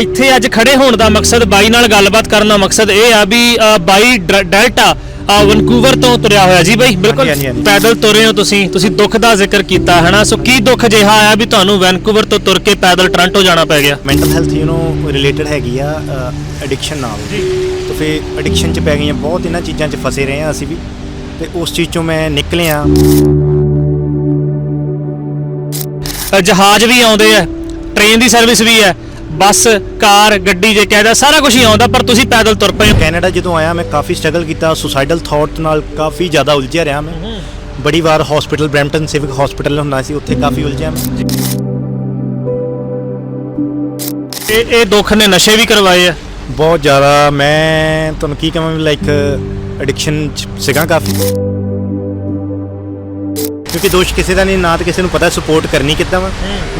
ਇੱਥੇ ਅੱਜ ਖੜੇ ਹੋਣ ਦਾ ਮਕਸਦ ਬਾਈ ਨਾਲ ਗੱਲਬਾਤ ਕਰਨ ਦਾ ਮਕਸਦ ਇਹ ਆ ਵੀ ਬਾਈ ਡੈਲਟਾ ਅ, ਵੈਨਕੂਵਰ ਤੋਂ ਤੁਰਿਆ ਹੋਇਆ ਜੀ ਬਾਈ। ਬਿਲਕੁਲ। ਪੈਦਲ ਤੁਰੇ ਹੋ ਤੁਸੀਂ ਤੁਸੀਂ ਦੁੱਖ ਦਾ ਜ਼ਿਕਰ ਕੀਤਾ ਹੈ ਨਾ ਸੋ ਕੀ ਦੁੱਖ ਜਿਹਾ ਆਇਆ ਵੀ ਤੁਹਾਨੂੰ ਵੈਨਕੂਵਰ ਤੋਂ ਤੁਰ ਕੇ ਪੈਦਲ ਟੋਰਾਂਟੋ ਜਾਣਾ ਪੈ ਗਿਆ? Mental health you know related ਹੈਗੀ ਆ ਐਡਿਕਸ਼ਨ ਨਾਲ। ਜੀ। ਤਾਂ ਫਿਰ ਐਡਿਕਸ਼ਨ ਚ ਪੈ ਗਈਆਂ ਬਹੁਤ ਇਹਨਾਂ ਚੀਜ਼ਾਂ ਚ ਫਸੇ ਰਹੇ ਆ ਅਸੀਂ ਵੀ। ਤੇ ਉਸ ਚੀਜ਼ ਚੋਂ ਮੈਂ ਨਿਕਲਿਆ। ਅ, ਜਹਾਜ਼ ਵੀ ਆਉਂਦੇ ਆ ਟ੍ਰੇਨ ਦੀ ਸਰਵਿਸ ਵੀ ਹੈ। ਬੱਸ ਕਾਰ ਗੱਡੀ ਜੇ ਕਹਿਦਾ ਸਾਰਾ ਕੁਝ ਹੀ ਆਉਂਦਾ ਪਰ ਤੁਸੀਂ ਪੈਦਲ ਤੁਰ ਪਏ ਹੋ। ਕੈਨੇਡਾ ਜਦੋਂ ਆਇਆ ਮੈਂ ਕਾਫੀ ਸਟਰਗਲ ਕੀਤਾ ਸੁਸਾਈਡਲ ਥਾਟ ਨਾਲ ਕਾਫੀ ਜ਼ਿਆਦਾ ਉਲਝਿਆ ਰਿਹਾ ਮੈਂ। ਬੜੀ ਵਾਰ ਹਸਪੀਟਲ ਬ੍ਰੈਂਪਟਨ ਸਿਵਿਕ ਹਸਪੀਟਲ ਹੁੰਦਾ ਸੀ ਉੱਥੇ ਕਾਫੀ ਉਲਝਿਆ ਮੈਂ। ਇਹ ਇਹ ਦੁੱਖ ਨੇ ਨਸ਼ੇ ਵੀ ਕਰਵਾਏ ਆ। ਬਹੁਤ ਜ਼ਿਆਦਾ ਮੈਂ ਤੁਹਾਨੂੰ ਕੀ ਕਹਾਂ ਲਾਈਕ ਐਡਿਕਸ਼ਨ ਸੀਗਾ ਕਾਫੀ। ਕਿਉਂਕਿ ਦੋਸ਼ ਕਿਸੇ ਦਾ ਨਹੀਂ ਨਾ ਤਾਂ ਕਿਸੇ ਨੂੰ ਪਤਾ ਸਪੋਰਟ ਕਰਨੀ ਕਿੱਦਾਂ ਵਾ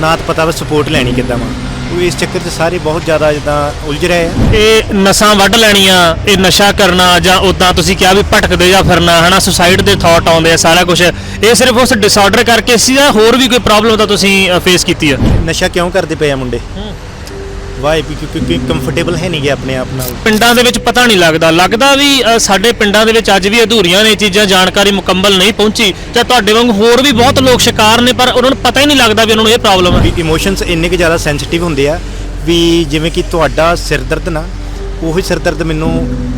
ਨਾ ਤਾਂ ਪਤਾ ਵਾ ਸਪੋਰਟ ਲੈਣੀ ਕਿੱਦਾਂ ਵਾ। ਉਹ ਇਸ ਚੱਕਰ 'ਚ ਸਾਰੇ ਬਹੁਤ ਜ਼ਿਆਦਾ ਜਿੱਦਾਂ ਉਲਝ ਰਹੇ ਆ। ਇਹ ਨਸਾਂ ਵੱਢ ਲੈਣੀਆਂ ਇਹ ਨਸ਼ਾ ਕਰਨਾ ਜਾਂ ਉਦਾਂ ਤੁਸੀਂ ਕਿਹਾ ਵੀ ਭਟਕਦੇ ਜਾਂ ਫਿਰਨਾ ਹਨਾ ਸੁਸਾਈਡ ਦੇ ਥਾਟ ਆਉਂਦੇ ਆ ਸਾਰਾ ਕੁਝ ਇਹ ਸਿਰਫ ਉਸ ਡਿਸਆਰਡਰ ਕਰਕੇ ਸੀ ਜਾਂ ਹੋਰ ਵੀ ਕੋਈ ਪ੍ਰੋਬਲਮ ਤਾਂ ਤੁਸੀਂ ਫੇਸ ਕੀਤੀ ਆ? ਨਸ਼ਾ ਕਿਉਂ ਕਰਦੇ ਪਏ ਆ ਮੁੰਡੇ? ਵਾਈ ਕਿਉਂਕਿ ਕੰਫਰਟੇਬਲ ਹੈ ਨਹੀਂ ਗੇ ਆਪਣੇ ਆਪ ਨਾਲ। ਪਿੰਡਾਂ ਦੇ ਵਿੱਚ ਪਤਾ ਨਹੀਂ ਲੱਗਦਾ। ਲੱਗਦਾ ਵੀ ਅ, ਸਾਡੇ ਪਿੰਡਾਂ ਦੇ ਵਿੱਚ ਅੱਜ ਵੀ ਅਧੂਰੀਆਂ ਨੇ ਚੀਜ਼ਾਂ ਜਾਣਕਾਰੀ ਮੁਕੰਮਲ ਨਹੀਂ ਪਹੁੰਚੀ। ਜਾਂ ਤੁਹਾਡੇ ਵਾਂਗ ਹੋਰ ਵੀ ਬਹੁਤ ਲੋਕ ਸ਼ਿਕਾਰ ਨੇ ਪਰ ਉਹਨਾਂ ਨੂੰ ਪਤਾ ਹੀ ਨਹੀਂ ਲੱਗਦਾ ਵੀ ਉਹਨਾਂ ਨੂੰ ਇਹ ਪ੍ਰੋਬਲਮ ਹੈ ਵੀ ਇਮੋਸ਼ਨਸ ਇੰਨੇ ਕਿ ਜ਼ਿਆਦਾ ਸੈਂਸਿਟਿਵ ਹੁੰਦੇ ਆ ਵੀ ਜਿਵੇਂ ਕਿ ਤੁਹਾਡਾ ਸਿਰ ਦਰਦ ਨਾ ਉਹੀ ਸਿਰ ਦਰਦ ਮੈਨੂੰ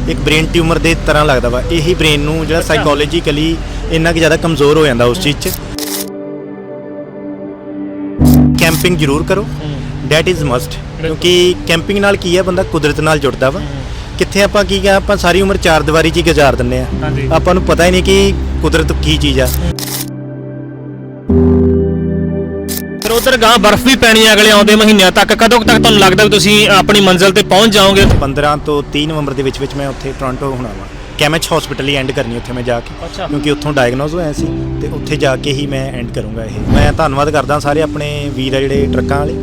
ਇੱਕ ਬ੍ਰੇਨ ਟਿਊਮਰ ਦੇ ਤਰ੍ਹਾਂ ਲੱਗਦਾ ਵਾ। ਇਹੀ ਬ੍ਰੇਨ ਨੂੰ ਜਿਹੜਾ ਸਾਈਕੋਲੋਜੀਕਲੀ ਇੰਨਾ ਕਿ ਜ਼ਿਆਦਾ ਕਮਜ਼ੋਰ ਹੋ ਜਾਂਦਾ ਉਸ ਚੀਜ਼ 'ਚ। ਕੈਂਪਿੰਗ ਜ਼ਰੂਰ ਕਰੋ। ਡੈਟ ਇਜ਼ ਮਸਟ ਕਿਉਂਕਿ ਕੈਂਪਿੰਗ ਨਾਲ ਕੀ ਹੈ ਬੰਦਾ ਕੁਦਰਤ ਨਾਲ ਜੁੜਦਾ ਵਾ। ਕਿੱਥੇ ਆਪਾਂ ਕੀ ਕਹਾਂ ਆਪਾਂ ਸਾਰੀ ਉਮਰ ਚਾਰ ਦੀਵਾਰੀ 'ਚ ਹੀ ਗੁਜ਼ਾਰ ਦਿੰਦੇ ਆ ਹਾਂਜੀ। ਆਪਾਂ ਨੂੰ ਪਤਾ ਹੀ ਨਹੀਂ ਕਿ ਕੁਦਰਤ ਕੀ ਚੀਜ਼ ਆ। ਫਿਰ ਉਧਰ ਗਾਂ ਬਰਫ਼ ਵੀ ਪੈਣੀ ਹੈ ਅਗਲੇ ਆਉਂਦੇ ਮਹੀਨਿਆਂ ਤੱਕ। ਕਦੋਂ ਕੁ ਤੱਕ ਤੁਹਾਨੂੰ ਲੱਗਦਾ ਵੀ ਤੁਸੀਂ ਆਪਣੀ ਮੰਜ਼ਿਲ ਤੇ ਪਹੁੰਚ ਜਾਓਗੇ? 15 ਤੋਂ 30 ਨਵੰਬਰ ਦੇ ਵਿੱਚ ਵਿੱਚ ਮੈਂ ਉੱਥੇ ਟੋਰਾਂਟੋ ਹੋਣਾ ਵਾ। ਕੈਮਚ ਹਸਪੀਟਲ ਹੀ ਐਂਡ ਕਰਨੀ ਉੱਥੇ ਮੈਂ ਜਾ ਕੇ। ਅੱਛਾ। ਕਿਉਂਕਿ ਉੱਥੋਂ ਡਾਇਗਨੋਸ ਹੋਇਆ ਸੀ ਤੇ ਉੱਥੇ ਜਾ ਕੇ ਹੀ ਮੈਂ ਐਂਡ ਕਰੂੰਗਾ ਇਹ। ਮੈਂ ਧੰਨਵਾਦ ਕਰਦਾ ਸਾਰੇ ਆਪਣੇ ਵੀਰ ਆ ਜਿਹੜੇ ਟਰੱਕਾਂ ਵਾਲੇ।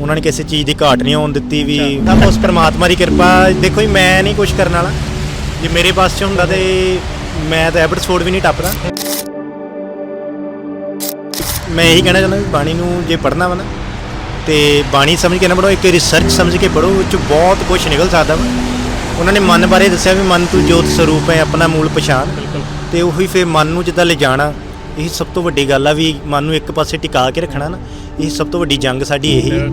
ਉਹਨਾਂ ਨੇ ਕਿਸੇ ਚੀਜ਼ ਦੀ ਘਾਟ ਨਹੀਂ ਆਉਣ ਦਿੱਤੀ ਵੀ ਸਭ ਉਸ ਪਰਮਾਤਮਾ ਦੀ ਕਿਰਪਾ। ਦੇਖੋ ਜੀ ਮੈਂ ਨਹੀਂ ਕੁਝ ਕਰਨ ਵਾਲਾ। ਜੇ ਮੇਰੇ ਪਾਸ ਚ ਹੁੰਦਾ ਤੇ ਮੈਂ ਤਾਂ ਐਬਟਸਫੋਰਡ ਵੀ ਨਹੀਂ ਟੱਪਦਾ। ਮੈਂ ਇਹੀ ਕਹਿਣਾ ਚਾਹੁੰਦਾ ਵੀ ਬਾਣੀ ਨੂੰ ਜੇ ਪੜ੍ਹਨਾ ਵਾ ਨਾ ਤੇ ਬਾਣੀ ਸਮਝ ਕੇ ਨਾ ਪੜੋ ਇੱਕ ਰਿਸਰਚ ਸਮਝ ਕੇ ਪੜੋ ਵਿੱਚ ਬਹੁਤ ਕੁਝ ਨਿਕਲ ਸਕਦਾ ਵਾ। ਉਹਨਾਂ ਨੇ ਮਨ ਬਾਰੇ ਦੱਸਿਆ ਵੀ ਮਨ ਤੂੰ ਜੋਤ ਸਰੂਪ ਹੈ ਆਪਣਾ ਮੂਲ ਪਛਾਣ। ਤੇ ਉਹੀ ਫਿਰ ਮਨ ਨੂੰ ਜਿੱਦਾਂ ਲਿਜਾਣਾ ਇਹ ਸਭ ਤੋਂ ਵੱਡੀ ਗੱਲ ਆ ਵੀ ਮਨ ਨੂੰ ਇੱਕ ਪਾਸੇ ਟਿਕਾ ਕੇ ਰੱਖਣਾ ਨਾ। ਇਹ ਸਭ ਤੋਂ ਵੱਡੀ ਜੰਗ ਸਾਡੀ ਇਹੀ ਹੈ।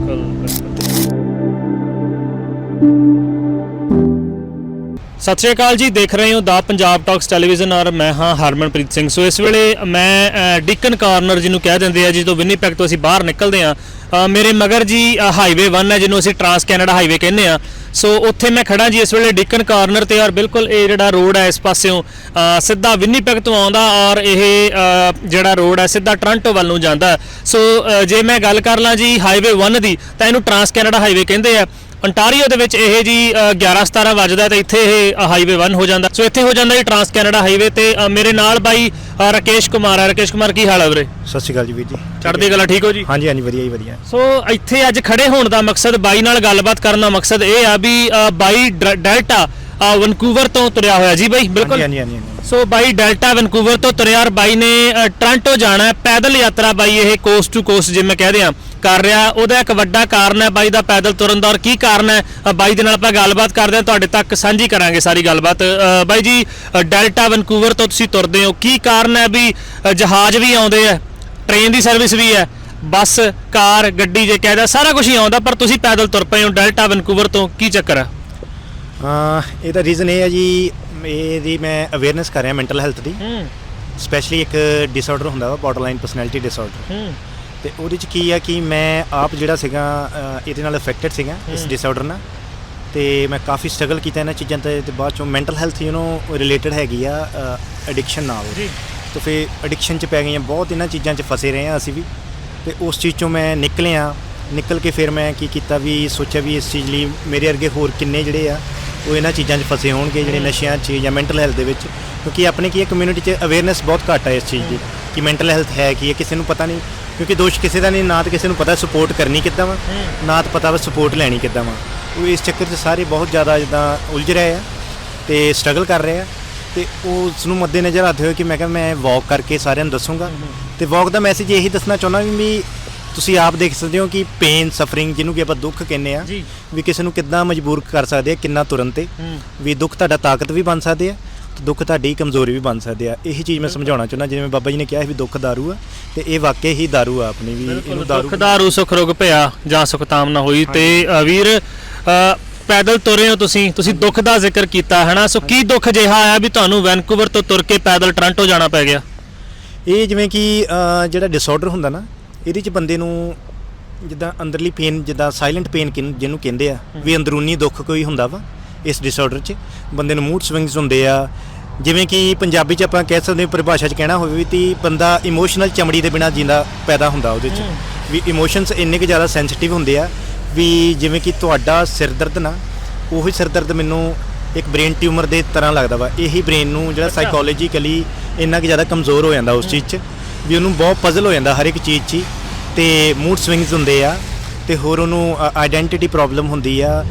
ਸਤਿ ਸ਼੍ਰੀ ਅਕਾਲ ਜੀ ਦੇਖ ਰਹੇ ਹੋ ਦਾ ਪੰਜਾਬ ਟਾਕਸ ਟੈਲੀਵਿਜ਼ਨ ਔਰ ਮੈਂ ਹਾਂ ਹਰਮਨਪ੍ਰੀਤ ਸਿੰਘ। ਸੋ ਇਸ ਵੇਲੇ ਮੈਂ ਅ, ਡਿਕਨ ਕਾਰਨਰ ਜਿਹਨੂੰ ਕਹਿ ਦਿੰਦੇ ਆ ਜਦੋਂ ਵਿਨੀਪੈਗ ਤੋਂ ਅਸੀਂ ਬਾਹਰ ਨਿਕਲਦੇ ਆ ਮੇਰੇ ਮਗਰ ਜੀ ਹਾਈਵੇ 1 ਹੈ ਜਿਹਨੂੰ ਅਸੀਂ ਟਰਾਂਸ ਕੈਨੇਡਾ ਹਾਈਵੇ ਕਹਿੰਦੇ ਆ ਸੋ ਉੱਥੇ ਮੈਂ ਖੜਾ ਜੀ, ਇਸ ਵੇਲੇ ਡਿਕਨ ਕਾਰਨਰ ਤੇ ਔਰ ਬਿਲਕੁਲ ਇਹ ਜਿਹੜਾ ਰੋਡ ਹੈ ਇਸ ਪਾਸਿਓਂ ਸਿੱਧਾ ਵਿਨੀਪੈਗ ਤੋਂ ਆਉਂਦਾ ਔਰ ਇਹ ਜਿਹੜਾ ਰੋਡ ਹੈ ਸਿੱਧਾ ਟੋਰਾਂਟੋ ਵੱਲ ਨੂੰ ਜਾਂਦਾ। ਸੋ ਜੇ ਮੈਂ ਗੱਲ ਕਰ ਲਾਂ ਜੀ ਹਾਈਵੇ 1 ਦੀ, ਤਾਂ ਇਹਨੂੰ ਟਰਾਂਸ ਕੈਨੇਡਾ ਹਾਈਵੇ ਕਹਿੰਦੇ ਆ। Ontario ਦੇ ਵਿੱਚ ਇਹ ਜੀ ਅ, 11 17 ਵੱਜਦਾ ਤੇ ਇੱਥੇ ਇਹ ਹਾਈਵੇ 1 ਹੋ ਜਾਂਦਾ। ਸੋ ਇੱਥੇ ਹੋ ਜਾਂਦਾ ਜੀ ਟਰਾਂਸ ਕੈਨੇਡਾ ਹਾਈਵੇ ਤੇ ਮੇਰੇ ਨਾਲ ਬਾਈ ਰਾਕੇਸ਼ ਕੁਮਾਰ ਹੈ। ਰਾਕੇਸ਼ ਕੁਮਾਰ ਕੀ ਹਾਲ ਹੈ ਵੀਰੇ? ਸਤਿ ਸ਼੍ਰੀ ਅਕਾਲ ਜੀ ਵੀਰ ਜੀ। ਚੜ੍ਹਦੀ ਕਲਾ ਠੀਕ ਹੋ ਜੀ? ਹਾਂਜੀ ਹਾਂਜੀ ਵਧੀਆ ਜੀ ਵਧੀਆ। ਸੋ ਇੱਥੇ ਅੱਜ ਖੜੇ ਹੋਣ ਦਾ ਮਕਸਦ ਬਾਈ ਨਾਲ ਗੱਲਬਾਤ ਕਰਨ ਦਾ ਮਕਸਦ ਇਹ ਆ ਵੀ ਬਾਈ ਡੈਲਟਾ ਵੈਨਕੂਵਰ ਤੋਂ ਤੁਰਿਆ ਹੋਇਆ ਜੀ ਬਾਈ ਬਿਲਕੁਲ। ਹਾਂਜੀ ਹਾਂਜੀ ਸੋ ਬਾਈ ਡੈਲਟਾ ਵੈਨਕੂਵਰ ਤੋਂ ਤੁਰਿਆ ਔਰ ਬਾਈ ਨੇ ਟੋਰਾਂਟੋ ਜਾਣਾ ਹੈ। ਪੈਦਲ ਯਾਤਰਾ ਬਾਈ ਇਹ ਕੋਸਟ ਟੂ ਕੋਸਟ ਜਿਵੇਂ ਕਹਦੇ ਆ ਕਰ ਰਿਹਾ। ਉਹਦਾ ਇੱਕ ਵੱਡਾ ਕਾਰਨ ਹੈ ਬਾਈ ਦਾ ਪੈਦਲ ਤੁਰਨ ਦਾ। ਔਰ ਕੀ ਕਾਰਨ ਹੈ? ਬਾਈ ਦੇ ਨਾਲ ਆਪਾਂ ਗੱਲਬਾਤ ਕਰਦੇ ਹਾਂ। ਤੁਹਾਡੇ ਤੱਕ ਸਾਂਝੀ ਕਰਾਂਗੇ ਸਾਰੀ ਗੱਲਬਾਤ। ਬਾਈ ਜੀ ਡੈਲਟਾ ਵੈਨਕੂਵਰ ਤੋਂ ਤੁਸੀਂ ਤੁਰਦੇ ਹੋ। ਕੀ ਕਾਰਨ ਹੈ ਵੀ ਜਹਾਜ਼ ਵੀ ਆਉਂਦੇ ਆ ਟ੍ਰੇਨ ਦੀ ਸਰਵਿਸ ਵੀ ਹੈ। ਬੱਸ ਕਾਰ ਗੱਡੀ ਜੇ ਕਹਿਦਾ ਸਾਰਾ ਕੁਝ ਹੀ ਆਉਂਦਾ। ਪਰ ਤੁਸੀਂ ਪੈਦਲ ਤੁਰ ਪਏ ਹੋ ਡੈਲਟਾ ਵੈਨਕੂਵਰ ਤੋਂ। ਕੀ ਚੱਕਰ ਹੈ? ਇਹਦਾ ਰੀਜ਼ਨ ਇਹ ਹੈ ਜੀ ਇਹਦੀ ਮੈਂ ਅਵੇਅਰਨੈਸ ਕਰ ਰਿਹਾ ਮੈਂਟਲ ਹੈਲਥ ਦੀ। ਸਪੈਸ਼ਲੀ ਇੱਕ ਡਿਸਆਰਡਰ ਹੁੰਦਾ ਵਾ ਬਾਰਡਰਲਾਈਨ ਪਰਸਨੈਲਿਟੀ ਡਿਸਆਰਡਰ ਤੇ ਉਹਦੇ ਚ ਕੀ ਆ ਕਿ ਮੈਂ ਆਪ ਜਿਹੜਾ ਸੀਗਾ ਇਹਦੇ ਨਾਲ ਅਫੈਕਟਡ ਸੀਗਾ ਇਸ। ਡਿਸਆਰਡਰ ਨਾਲ। ਤੇ ਮੈਂ ਕਾਫੀ ਸਟਰਗਲ ਕੀਤਾ ਇਹਨਾਂ ਚੀਜ਼ਾਂ ਤੇ ਤੇ ਬਾਅਦ ਚੋਂ mental health you know related ਹੈਗੀ ਆ ਐਡਿਕਸ਼ਨ ਨਾਲ। ਜੀ। ਤੇ ਫਿਰ ਐਡਿਕਸ਼ਨ ਚ ਪੈ ਗਈਆਂ ਬਹੁਤ ਇਹਨਾਂ ਚੀਜ਼ਾਂ ਚ ਫਸੇ ਰਹੇ ਆ ਅਸੀਂ ਵੀ। ਤੇ ਉਸ ਚੀਜ਼ ਚੋਂ ਮੈਂ ਨਿਕਲਿਆ ਨਿਕਲ ਕੇ ਫਿਰ ਮੈਂ ਕੀ ਕੀਤਾ ਵੀ ਸੋਚਿਆ ਵੀ ਇਸ ਚੀਜ਼ ਲਈ ਮੇਰੇ ਵਰਗੇ ਹੋਰ ਕਿੰਨੇ ਜਿਹੜੇ ਆ ਉਹ ਇਹਨਾਂ ਚੀਜ਼ਾਂ 'ਚ ਫਸੇ ਹੋਣਗੇ ਜਿਹੜੇ ਨਸ਼ਿਆਂ 'ਚ ਜਾਂ ਮੈਂਟਲ ਹੈਲਥ ਦੇ ਵਿੱਚ। ਕਿਉਂਕਿ ਆਪਣੇ ਕੀ ਹੈ ਕਮਿਊਨਿਟੀ 'ਚ ਅਵੇਅਰਨੈਸ ਬਹੁਤ ਘੱਟ ਹੈ ਇਸ ਚੀਜ਼ ਦੀ। ਕਿ ਮੈਂਟਲ ਹੈਲਥ ਹੈ ਕੀ ਹੈ ਕਿਸੇ ਨੂੰ ਪਤਾ ਨਹੀਂ। ਕਿਉਂਕਿ ਦੋਸ਼ ਕਿਸੇ ਦਾ ਨਹੀਂ ਨਾ ਤਾਂ ਕਿਸੇ ਨੂੰ ਪਤਾ ਸਪੋਰਟ ਕਰਨੀ ਕਿੱਦਾਂ ਵਾ ਨਾ ਤਾਂ ਪਤਾ ਵਾ ਸਪੋਰਟ ਲੈਣੀ ਕਿੱਦਾਂ ਵਾ। ਉਹ ਇਸ ਚੱਕਰ 'ਚ ਸਾਰੇ ਬਹੁਤ ਜ਼ਿਆਦਾ ਜਿੱਦਾਂ ਉਲਝ ਰਹੇ ਆ ਤੇ ਸਟਰਗਲ ਕਰ ਰਹੇ ਆ ਤੇ ਉਸ ਨੂੰ ਮੱਦੇ ਨਜ਼ਰ ਰੱਖਦੇ ਹੋਏ ਕਿ ਮੈਂ ਕਿਹਾ ਮੈਂ ਵਾਕ ਕਰਕੇ ਸਾਰਿਆਂ ਨੂੰ ਦੱਸੂਗਾ। ਤੇ ਵਾਕ ਦਾ ਮੈਸੇਜ ਇਹੀ ਦੱਸਣਾ ਚਾਹੁੰਦਾ ਵੀ ਵੀ ਤੁਸੀਂ ਆਪ ਦੇਖ ਸਕਦੇ ਹੋ ਕਿ ਪੇਨ ਸਫਰਿੰਗ ਜਿਹਨੂੰ ਕਿ ਆਪਾਂ ਦੁੱਖ ਕਹਿੰਦੇ ਆ ਵੀ ਕਿਸੇ ਨੂੰ ਕਿੰਨਾ ਮਜਬੂਰ ਕਰ ਸਕਦੇ ਆ ਕਿੰਨਾ ਤੁਰਨ ਤੇ। ਵੀ ਦੁੱਖ ਤੁਹਾਡਾ ਤਾਕਤ ਵੀ ਬਣ ਸਕਦੇ ਆ ਦੁੱਖ ਤੁਹਾਡੀ ਕਮਜ਼ੋਰੀ ਵੀ ਬਣ ਸਕਦੇ ਆ। ਇਹੀ ਚੀਜ਼ ਮੈਂ ਸਮਝਾਉਣਾ ਚਾਹੁੰਦਾ ਜਿਵੇਂ ਬਾਬਾ ਜੀ ਨੇ ਕਿਹਾ ਸੀ ਵੀ ਦੁੱਖ ਦਾਰੂ ਆ ਤੇ ਇਹ ਵਾਕਈ ਹੀ ਦਾਰੂ ਆ ਆਪਣੀ ਵੀ ਇਹਨੂੰ ਦਾਰੂ ਦੁੱਖ ਦਾਰੂ ਸੁਖ ਰੋਗ ਭਇਆ ਜਾਂ ਸੁਖ ਤਾਮ ਨਾ ਹੋਈ। ਤੇ ਅ, ਵੀਰ ਅ, ਪੈਦਲ ਤੁਰੇ ਹੋ ਤੁਸੀਂ ਤੁਸੀਂ ਦੁੱਖ ਦਾ ਜ਼ਿਕਰ ਕੀਤਾ ਹੈ ਨਾ ਸੋ ਕੀ ਦੁੱਖ ਜਿਹਾ ਆਇਆ ਵੀ ਤੁਹਾਨੂੰ ਵੈਨਕੂਵਰ ਤੋਂ ਤੁਰ ਕੇ ਪੈਦਲ ਟੋਰਾਂਟੋ ਜਾਣਾ ਪੈ ਗਿਆ? ਇਹ ਜਿਵੇਂ ਕਿ ਅਹ, ਜਿਹੜਾ ਡਿਸਆਰਡਰ ਹੁੰਦਾ ਨਾ ਇਹਦੇ ਚ ਬੰਦੇ ਨੂੰ ਜਿੱਦਾਂ ਅੰਦਰਲੀ ਪੇਨ ਜਿੱਦਾਂ ਸਾਇਲੈਂਟ ਪੇਨ ਜਿਹਨੂੰ ਕਹਿੰਦੇ ਆ ਵੀ ਅੰਦਰੂਨੀ ਦੁੱਖ ਕੋਈ ਹੁੰਦਾ ਵਾ ਇਸ ਡਿਸਆਰਡਰ 'ਚ। ਬੰਦੇ ਨੂੰ ਮੂਡ ਸਵਿੰਗਸ ਹੁੰਦੇ ਆ। ਜਿਵੇਂ ਕਿ ਪੰਜਾਬੀ 'ਚ ਆਪਾਂ ਕਹਿ ਸਕਦੇ ਹਾਂ ਪਰਿਭਾਸ਼ਾ 'ਚ ਕਹਿਣਾ ਹੋਵੇ ਵੀ ਤੀ ਬੰਦਾ ਇਮੋਸ਼ਨਲ ਚਮੜੀ ਦੇ ਬਿਨਾ ਜਿੰਦਾ ਪੈਦਾ ਹੁੰਦਾ ਉਹਦੇ 'ਚ। ਵੀ ਇਮੋਸ਼ਨਸ ਇੰਨੇ ਕੁ ਜ਼ਿਆਦਾ ਸੈਂਸਿਟਿਵ ਹੁੰਦੇ ਆ ਵੀ ਜਿਵੇਂ ਕਿ ਤੁਹਾਡਾ ਸਿਰ ਦਰਦ ਨਾ ਉਹੀ ਸਿਰ ਦਰਦ ਮੈਨੂੰ ਇੱਕ ਬ੍ਰੇਨ ਟਿਊਮਰ ਦੇ ਤਰ੍ਹਾਂ ਲੱਗਦਾ ਵਾ। ਇਹੀ ਬ੍ਰੇਨ ਨੂੰ ਜਿਹੜਾ ਸਾਈਕੋਲੋਜੀਕਲੀ ਇੰਨਾ ਕੁ ਜ਼ਿਆਦਾ ਕਮਜ਼ੋਰ ਹੋ ਜਾਂਦਾ ਉਸ ਚੀਜ਼ 'ਚ ਵੀ ਉਹਨੂੰ ਬਹੁਤ ਪਜ਼ਲ ਹੋ ਜਾਂਦਾ ਹਰ ਇੱਕ ਚੀਜ਼ 'ਚ। ਤੇ ਮੂਡ ਸਵਿੰਗਸ ਹੁੰਦੇ ਆ। ਤੇ ਹੋਰ ਉਹਨੂੰ ਆਇਡੈਂਟੀਟੀ ਪ੍ਰੋਬਲਮ ਹੁੰਦੀ ਆ।